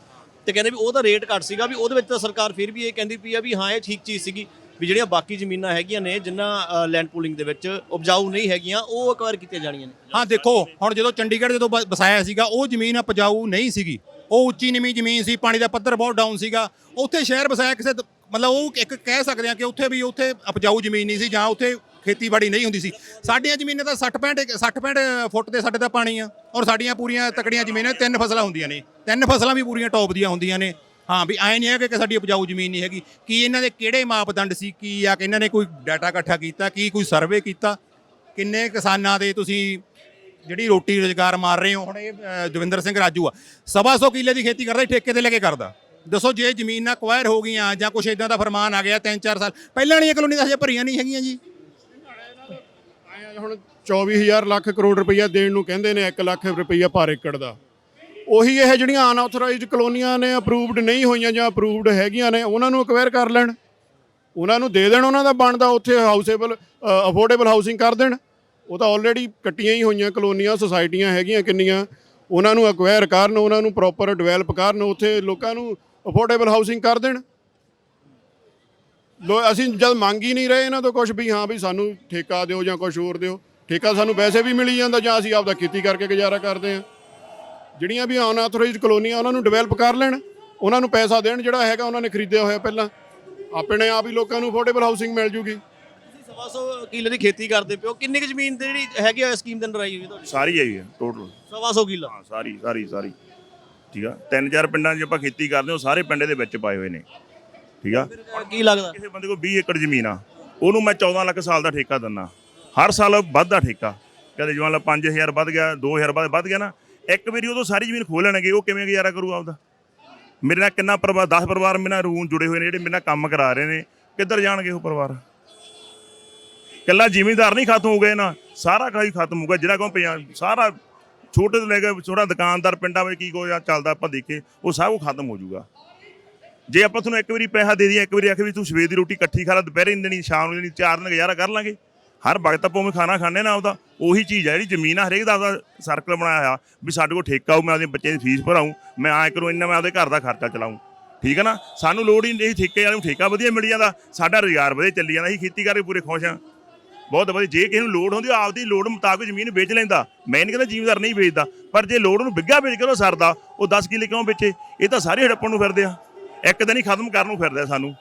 ਤੇ ਕਹਿੰਦੇ ਵੀ ਉਹਦਾ ਰੇਟ ਘੱਟ ਸੀਗਾ, ਵੀ ਉਹਦੇ ਵਿੱਚ ਤਾਂ ਸਰਕਾਰ ਫਿਰ ਵੀ ਇਹ ਕਹਿੰਦੀ ਪਈ ਆ ਵੀ ਹਾਂ, ਇਹ ਠੀਕ ਚੀਜ਼ ਸੀਗੀ। ਵੀ ਜਿਹੜੀਆਂ ਬਾਕੀ ਜ਼ਮੀਨਾਂ ਹੈਗੀਆਂ ਨੇ ਜਿਨ੍ਹਾਂ ਲੈਂਡ ਪੂਲਿੰਗ ਦੇ ਵਿੱਚ ਉਪਜਾਊ ਨਹੀਂ ਹੈਗੀਆਂ, ਉਹ ਅਕਵਾਇਰ ਕੀਤੀਆਂ ਜਾਣੀਆਂ ਨੇ। ਹਾਂ, ਦੇਖੋ, ਹੁਣ ਜਦੋਂ ਚੰਡੀਗੜ੍ਹ ਜਦੋਂ ਬ- ਵਸਾਇਆ ਸੀਗਾ, ਉਹ ਜ਼ਮੀਨ ਉਪਜਾਊ ਨਹੀਂ ਸੀਗੀ। ਉਹ ਉੱਚੀ ਨੀਵੀਂ ਜ਼ਮੀਨ ਸੀ, ਪਾਣੀ ਦਾ ਪੱਧਰ ਬਹੁਤ ਡਾਊਨ ਸੀਗਾ। ਉੱਥੇ ਸ਼ਹਿਰ ਵਸਾਇਆ ਕਿਸੇ ਦ- ਮਤਲਬ ਉਹ ਇੱਕ ਕਹਿ ਸਕਦੇ ਆ ਕਿ ਉੱਥੇ ਵੀ ਉੱਥੇ ਉਪਜਾਊ ਜ਼ਮੀਨ ਨਹੀਂ ਸੀ, ਜਾਂ ਉੱਥੇ ਖੇਤੀਬਾੜੀ ਨਹੀਂ ਹੁੰਦੀ ਸੀ। ਸਾਡੀਆਂ ਜ਼ਮੀਨਾਂ ਤਾਂ 60 65 60 65 ਫੁੱਟ 'ਤੇ ਸਾਡੇ ਤਾਂ ਪਾਣੀ ਆ, ਔਰ ਸਾਡੀਆਂ ਪੂਰੀਆਂ ਤਕੜੀਆਂ ਜ਼ਮੀਨਾਂ ਤਿੰਨ ਫਸਲਾਂ ਹੁੰਦੀਆਂ ਨੇ। ਤਿੰਨ ਫਸਲਾਂ ਵੀ ਪੂਰੀਆਂ ਟੌਪ ਦੀਆਂ ਹੁੰਦੀਆਂ ਨੇ। ਹਾਂ ਵੀ ਐ ਨਹੀਂ ਹੈ ਕਿ ਸਾਡੀ ਉਪਜਾਊ ਜ਼ਮੀਨ ਨਹੀਂ ਹੈਗੀ। ਕੀ ਇਹਨਾਂ ਦੇ ਕਿਹੜੇ ਮਾਪਦੰਡ ਸੀ? ਕੀ ਆ ਕਿ ਇਹਨਾਂ ਨੇ ਕੋਈ ਡਾਟਾ ਇਕੱਠਾ ਕੀਤਾ? ਕੀ ਕੋਈ ਸਰਵੇ ਕੀਤਾ? ਕਿੰਨੇ ਕਿਸਾਨਾਂ ਦੇ ਤੁਸੀਂ ਜਿਹੜੀ ਰੋਟੀ ਰੋਜ਼ਗਾਰ ਮਾਰ ਰਹੇ ਹੋ? ਹੁਣ ਇਹ ਅ, ਦਵਿੰਦਰ ਸਿੰਘ ਰਾਜੂ ਆ। ਸਵਾ ਸੌ ਕਿੱਲੇ ਦੀ ਖੇਤੀ ਕਰਦਾ ਸੀ, ਠੇਕੇ ਤੇ ਲੈ ਕੇ ਕਰਦਾ। ਦੱਸੋ ਜੇ ਜ਼ਮੀਨਾਂ ਅਕਵਾਇਰ ਹੋ ਗਈਆਂ ਜਾਂ ਕੁਛ ਇਦਾਂ ਦਾ ਫਰਮਾਨ ਆ ਗਿਆ 3-4 ਸਾਲ। ਪਹਿਲਾਂ ਵਾਲੀਆਂ ਕਲੋਨੀ ਤਾਂ ਹਜੇ ਭਰੀਆਂ ਨਹੀਂ ਹੈਗੀਆਂ ਜੀ। ਆਏ ਹੁਣ 24000 ਲੱਖ ਕਰੋੜ ਰੁਪਈਆ ਦੇਣ ਨੂੰ ਕਹਿੰਦੇ ਨੇ 1 ਲੱਖ ਰੁਪਈਆ ਪਰ ਏਕੜ ਦਾ। ਉਹੀ ਇਹ ਜਿਹੜੀਆਂ ਅਨਆਥੋਰਾਈਜ਼ਡ ਕਲੋਨੀਆਂ ਨੇ ਅਪਰੂਵਡ ਨਹੀਂ ਹੋਈਆਂ ਜਾਂ ਅਪਰੂਵਡ ਹੈਗੀਆਂ ਨੇ, ਉਹਨਾਂ ਨੂੰ ਅਕਵਾਇਰ ਕਰ ਲੈਣ। ਉਹਨਾਂ ਨੂੰ ਦੇ ਦੇਣ ਉਹਨਾਂ ਦਾ ਬਣਦਾ, ਉੱਥੇ ਹਾਊਸੇਬਲ ਅਫੋਰਡੇਬਲ ਹਾਊਸਿੰਗ ਕਰ ਦੇਣ। ਉਹ ਤਾਂ ਆਲਰੇਡੀ ਕੱਟੀਆਂ ਹੀ ਹੋਈਆਂ ਕਲੋਨੀਆਂ ਸੁਸਾਇਟੀਆਂ ਹੈਗੀਆਂ ਕਿੰਨੀਆਂ। ਉਹਨਾਂ ਨੂੰ ਅਕਵਾਇਰ ਕਰਨ, ਉਹਨਾਂ ਨੂੰ ਪ੍ਰੋਪਰ ਡਿਵੈਲਪ ਕਰਨ, ਉੱਥੇ ਲੋਕਾਂ ਨੂੰ ਅਫੋਰਡੇਬਲ ਹਾਊਸਿੰਗ ਕਰ ਦੇਣ। ਲੋ, ਅਸੀਂ ਜਦ ਮੰਗ ਹੀ ਨਹੀਂ ਰਹੇ ਇਹਨਾਂ ਤੋਂ ਕੁਝ ਵੀ, ਹਾਂ ਵੀ ਸਾਨੂੰ ਠੇਕਾ ਦਿਓ ਜਾਂ ਕੁਝ ਹੋਰ ਦਿਓ। ਠੇਕਾ ਸਾਨੂੰ ਵੈਸੇ ਵੀ ਮਿਲੀ ਜਾਂਦਾ ਜਾਂ ਅਸੀਂ ਆਪਦਾ ਖੇਤੀ ਕਰਕੇ ਗੁਜ਼ਾਰਾ ਕਰਦੇ ਹਾਂ। ਜਿਹੜੀਆਂ ਵੀ ਅਨਆਥੋਰਾਈਜ਼ਡ ਕਲੋਨੀਆਂ ਉਹਨਾਂ ਨੂੰ ਡਿਵੈਲਪ ਕਰ ਲੈਣ। ਉਹਨਾਂ ਨੂੰ ਪੈਸਾ ਦੇਣ ਜਿਹੜਾ ਹੈਗਾ ਉਹਨਾਂ ਨੇ ਖਰੀਦਿਆ ਹੋਇਆ ਪਹਿਲਾਂ। ਆਪਣੇ ਆਪ ਹੀ ਲੋਕਾਂ ਨੂੰ ਅਫੋਰਡੇਬਲ ਹਾਊਸਿੰਗ ਮਿਲ ਜੂਗੀ। ਤੁਸੀਂ ਸਵਾ ਸੌ ਕਿੱਲੇ ਦੀ ਖੇਤੀ ਕਰਦੇ ਪਿਓ ਕਿੰਨੀ ਕੁ ਜ਼ਮੀਨ ਤੇ ਜਿਹੜੀ ਹੈਗੀ ਆ ਸਕੀਮ ਦੇ ਅੰਦਰ ਆਈ ਹੋਈ ਤੁਹਾਡੀ? ਸਾਰੀ ਆਈ ਹੈ ਟੋਟਲ ਸਵਾ ਸੌ ਕਿੱਲਾ। ਹਾਂ ਸਾਰੀ ਸਾਰੀ ਸਾਰੀ। ਠੀਕ ਆ? ਤਿੰਨ ਚਾਰ ਪਿੰਡਾਂ 'ਚ ਆਪਾਂ ਖੇਤੀ ਕਰਦੇ ਹਾਂ ਉਹ ਸਾਰੇ ਪਿੰਡ ਦੇ ਵਿੱਚ ਪਾਏ ਹੋਏ ਨੇ। ਠੀਕ ਆ? ਫਿਰ ਕੀ ਲੱਗਦਾ? ਕਿਸੇ ਬੰਦੇ ਕੋਲ 20 ਏਕੜ ਜ਼ਮੀਨ ਆ ਉਹਨੂੰ ਮੈਂ 14 ਲੱਖ ਸਾਲ ਦਾ ਠੇਕਾ ਦਿੰਦਾ। ਹਰ ਸਾਲ ਵੱਧਦਾ ਠੇਕਾ। ਕਦੇ ਜਵਾਨ ਲਾ 5000 ਵੱਧ ਗਿਆ 2000 ਵੱਧ ਵੱਧ ਗਿਆ ਨਾ ਇੱਕ ਵਾਰੀ ਉਦੋਂ ਸਾਰੀ ਜ਼ਮੀਨ ਖੋਹ ਲੈਣਗੇ, ਉਹ ਕਿਵੇਂ ਗੁਜ਼ਾਰਾ ਕਰੂ ਆਪਦਾ? ਮੇਰੇ ਨਾਲ ਕਿੰਨਾ ਪਰਿਵਾਰ 10 ਪਰਿਵਾਰ ਮੇਰੇ ਨਾਲ ਰੂਨ ਜੁੜੇ ਹੋਏ ਨੇ, ਜਿਹੜੇ ਮੇਰੇ ਨਾਲ ਕੰਮ ਕਰਾ ਰਹੇ ਨੇ। ਕਿੱਧਰ ਜਾਣਗੇ ਉਹ ਪਰਿਵਾਰ? ਕੱਲਾ ਜ਼ਿਮੀਂਦਾਰ ਨਹੀਂ ਖਤਮ ਹੋ ਗਏ ਨਾ ਸਾਰਾ ਕਾਈ ਖਤਮ ਹੋ ਗਿਆ ਜਿਹੜਾ ਕੋਈ ਪੰਜਾਬ ਸਾਰਾ ਛੋਟੇ ਤੋਂ ਲੈ ਕੇ ਛੋਟਾ ਦੁਕਾਨਦਾਰ ਪਿੰਡਾਂ ਵਿੱਚ ਕੀ ਕੁਝ ਚੱਲਦਾ ਆਪਾਂ ਦੇਖੇ, ਉਹ ਸਭ ਕੁਝ ਖਤਮ ਹੋ ਜਾਊਗਾ। ਜੇ ਆਪਾਂ ਤੁਹਾਨੂੰ ਇੱਕ ਵਾਰੀ ਪੈਸਾ ਦੇ ਦਈਏ, ਇੱਕ ਵਾਰੀ ਆਖੇ ਵੀ ਤੂੰ ਸਵੇਰ ਦੀ ਰੋਟੀ ਇਕੱਠੀ ਖਾ ਲੈ, ਦੁਪਹਿਰੇ ਨਹੀਂ ਦੇਣੀ, ਸ਼ਾਮ ਨੂੰ ਦੇਣੀ, ਚਾਰ ਦਿਨ ਗੁਜ਼ਾਰਾ ਕਰ ਲਾਂਗੇ। ਹਰ ਵਕਤ ਆਪਾਂ ਮੈਂ ਖਾਣਾ ਖਾਂਦੇ ਨਾ ਆਪਦਾ, ਉਹੀ ਚੀਜ਼ ਹੈ ਜਿਹੜੀ ਜ਼ਮੀਨ ਆ, ਹਰੇਕ ਦਾ ਆਪਦਾ ਸਰਕਲ ਬਣਾਇਆ ਹੋਇਆ, ਵੀ ਸਾਡੇ ਕੋਲ ਠੇਕਾ ਹੋਊ, ਮੈਂ ਆਪਦੇ ਬੱਚੇ ਦੀ ਫੀਸ ਭਰਾਉਂ ਮੈਂ ਐਂ ਕਰੂੰ, ਇੰਨਾ ਮੈਂ ਆਪਦੇ ਘਰ ਦਾ ਖਰਚਾ ਚਲਾਉਂ ਠੀਕ ਹੈ ਨਾ? ਸਾਨੂੰ ਲੋੜ ਹੀ ਨਹੀਂ ਠੇਕੇ ਵਾਲੇ ਨੂੰ ਠੇਕਾ ਵਧੀਆ ਮਿਲ ਜਾਂਦਾ, ਸਾਡਾ ਰੁਜ਼ਗਾਰ ਵਧੀਆ ਚੱਲੀ ਜਾਂਦਾ, ਅਸੀਂ ਖੇਤੀ ਕਰਕੇ ਪੂਰੇ ਖੁਸ਼ ਹਾਂ ਬਹੁਤ ਵਧੀਆ, ਜੇ ਕਿਸੇ ਨੂੰ ਲੋੜ ਹੁੰਦੀ ਉਹ ਆਪਦੀ ਲੋੜ ਮੁਤਾਬਕ ਜ਼ਮੀਨ ਵੇਚ ਲੈਂਦਾ। ਮੈਂ ਨਹੀਂ ਕਹਿੰਦਾ ਜ਼ਿਮੀਦਾਰ ਨਹੀਂ ਵੇਚਦਾ, ਪਰ ਜੇ ਲੋੜ ਨੂੰ ਵਿੱਗਾ ਵੇਚ ਕੇ ਉਹ ਸਰਦਾ, ਉਹ 10 ਕਿੱਲੇ ਕਿਉਂ ਵੇਚੇ? ਇਹ ਤਾਂ ਸਾਰੇ ਹੜੱਪਣ ਨੂੰ ਫਿਰਦੇ ਆ। ਇੱਕ ਦਿਨ ਹੀ ਖਤਮ ਕਰਨ ਨੂੰ ਫਿਰਦੇ ਆ ਸਾਨੂੰ।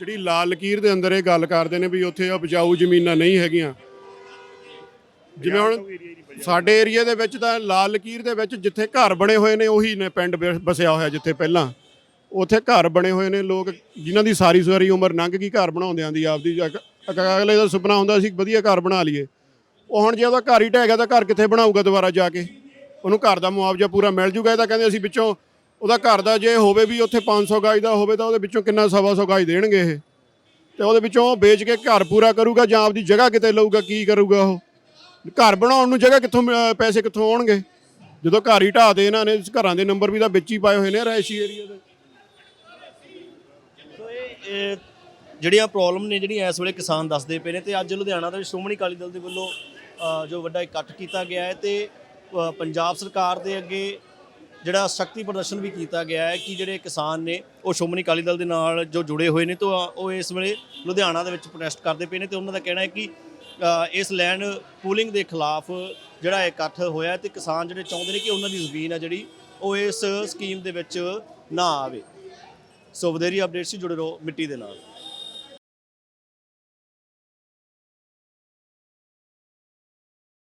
ਜਿਹੜੀ ਲਾਲ ਲਕੀਰ ਦੇ ਅੰਦਰ ਇਹ ਗੱਲ ਕਰਦੇ ਨੇ ਵੀ ਉੱਥੇ ਉਪਜਾਊ ਜ਼ਮੀਨਾਂ ਨਹੀਂ ਹੈਗੀਆਂ। ਜਿਵੇਂ ਹੁਣ ਸਾਡੇ ਏਰੀਆ ਦੇ ਵਿੱਚ ਤਾਂ ਲਾਲ ਲਕੀਰ ਦੇ ਵਿੱਚ ਜਿੱਥੇ ਘਰ ਬਣੇ ਹੋਏ ਨੇ ਉਹੀ ਨੇ ਪਿੰਡ ਬ- ਬਸਿਆ ਹੋਇਆ ਜਿੱਥੇ ਪਹਿਲਾਂ। ਉੱਥੇ ਘਰ ਬਣੇ ਹੋਏ ਨੇ ਲੋਕ ਜਿਨ੍ਹਾਂ ਦੀ ਸਾਰੀ ਸਾਰੀ ਉਮਰ ਲੰਘ ਗਈ ਘਰ ਬਣਾਉਂਦਿਆਂ ਦੀ ਆਪਦੀ। ਅਗਲੇ ਦਾ ਸੁਪਨਾ ਹੁੰਦਾ ਸੀ ਵਧੀਆ ਘਰ ਬਣਾ ਲਈਏ। ਉਹ ਹੁਣ ਜੇ ਉਹਦਾ ਘਰ ਹੀ ਢਹਿ ਗਿਆ ਤਾਂ ਘਰ ਕਿੱਥੇ ਬਣਾਊਗਾ ਦੁਬਾਰਾ ਜਾ ਕੇ? ਉਹਨੂੰ ਘਰ ਦਾ ਮੁਆਵਜ਼ਾ ਪੂਰਾ ਮਿਲ ਜੂਗਾ, ਇਹ ਤਾਂ ਕਹਿੰਦੇ ਅਸੀਂ ਵਿੱਚੋਂ ਉਹਦਾ ਘਰ ਦਾ ਜੇ ਹੋਵੇ ਵੀ ਉੱਥੇ 500 ਗਾਜ ਦਾ ਹੋਵੇ ਤਾਂ ਉਹਦੇ ਵਿੱਚੋਂ ਕਿੰਨਾ ਸਵਾ ਸੌ ਗਾਜ ਦੇਣਗੇ ਇਹ? ਤੇ ਉਹਦੇ ਵਿੱਚੋਂ ਵੇਚ ਕੇ ਘਰ ਪੂਰਾ ਕਰੂਗਾ ਜਾਂ ਆਪਦੀ ਜਗ੍ਹਾ ਕਿਤੇ ਲਊਗਾ, ਕੀ ਕਰੂਗਾ ਉਹ? ਘਰ ਬਣਾਉਣ ਨੂੰ ਜਗ੍ਹਾ ਕਿੱਥੋਂ ਮਿ- ਪੈਸੇ ਕਿੱਥੋਂ ਆਉਣਗੇ? ਜਦੋਂ ਘਰ ਹੀ ਢਾਹ ਦੇ ਇਹਨਾਂ ਨੇ ਘਰਾਂ ਦੇ ਨੰਬਰ ਵੀ ਤਾਂ ਵਿੱਚ ਹੀ ਪਾਏ ਹੋਏ ਨੇ ਰਹਿਸ਼ੀ ਏਰੀਆ ਦੇ। ਜਿਹੜੀਆਂ ਪ੍ਰੋਬਲਮ ਨੇ ਜਿਹੜੀਆਂ ਇਸ ਵੇਲੇ ਕਿਸਾਨ ਦੱਸਦੇ ਪਏ ਨੇ ਤੇ ਅੱਜ ਲੁਧਿਆਣਾ ਦੇ ਸ਼੍ਰੋਮਣੀ ਅਕਾਲੀ ਦਲ ਦੇ ਵੱਲੋਂ ਜੋ ਵੱਡਾ ਇਕੱਠ ਕੀਤਾ ਗਿਆ ਹੈ ਤੇ ਪੰਜਾਬ ਸਰਕਾਰ ਦੇ ਅੱਗੇ ਜਿਹੜਾ ਸ਼ਕਤੀ ਪ੍ਰਦਰਸ਼ਨ ਵੀ ਕੀਤਾ ਗਿਆ ਹੈ ਕਿ ਜਿਹੜੇ ਕਿਸਾਨ ਨੇ, ਉਹ ਸ਼੍ਰੋਮਣੀ ਅਕਾਲੀ ਦਲ ਦੇ ਨਾਲ ਜੋ ਜੁੜੇ ਹੋਏ ਨੇ, ਤੇ ਉਹ ਇਸ ਵੇਲੇ ਲੁਧਿਆਣਾ ਦੇ ਵਿੱਚ ਪ੍ਰੋਟੈਸਟ ਕਰਦੇ ਪਏ ਨੇ ਤੇ ਉਹਨਾਂ ਦਾ ਕਹਿਣਾ ਹੈ ਕਿ ਇਸ ਲੈਂਡ ਪੂਲਿੰਗ ਦੇ ਖਿਲਾਫ ਜਿਹੜਾ ਇਹ ਇਕੱਠ ਹੋਇਆ ਹੈ ਤੇ ਕਿਸਾਨ ਜਿਹੜੇ ਚਾਹੁੰਦੇ ਨੇ ਕਿ ਉਹਨਾਂ ਦੀ ਜ਼ਮੀਨ ਆ ਜਿਹੜੀ, ਉਹ ਇਸ ਸਕੀਮ ਦੇ ਵਿੱਚ ਨਾ ਆਵੇ। ਸੋ ਵਧੇਰੀ ਅਪਡੇਟਸ ਜੁੜੇ ਰਹੋ ਮਿੱਟੀ ਦੇ ਨਾਲ।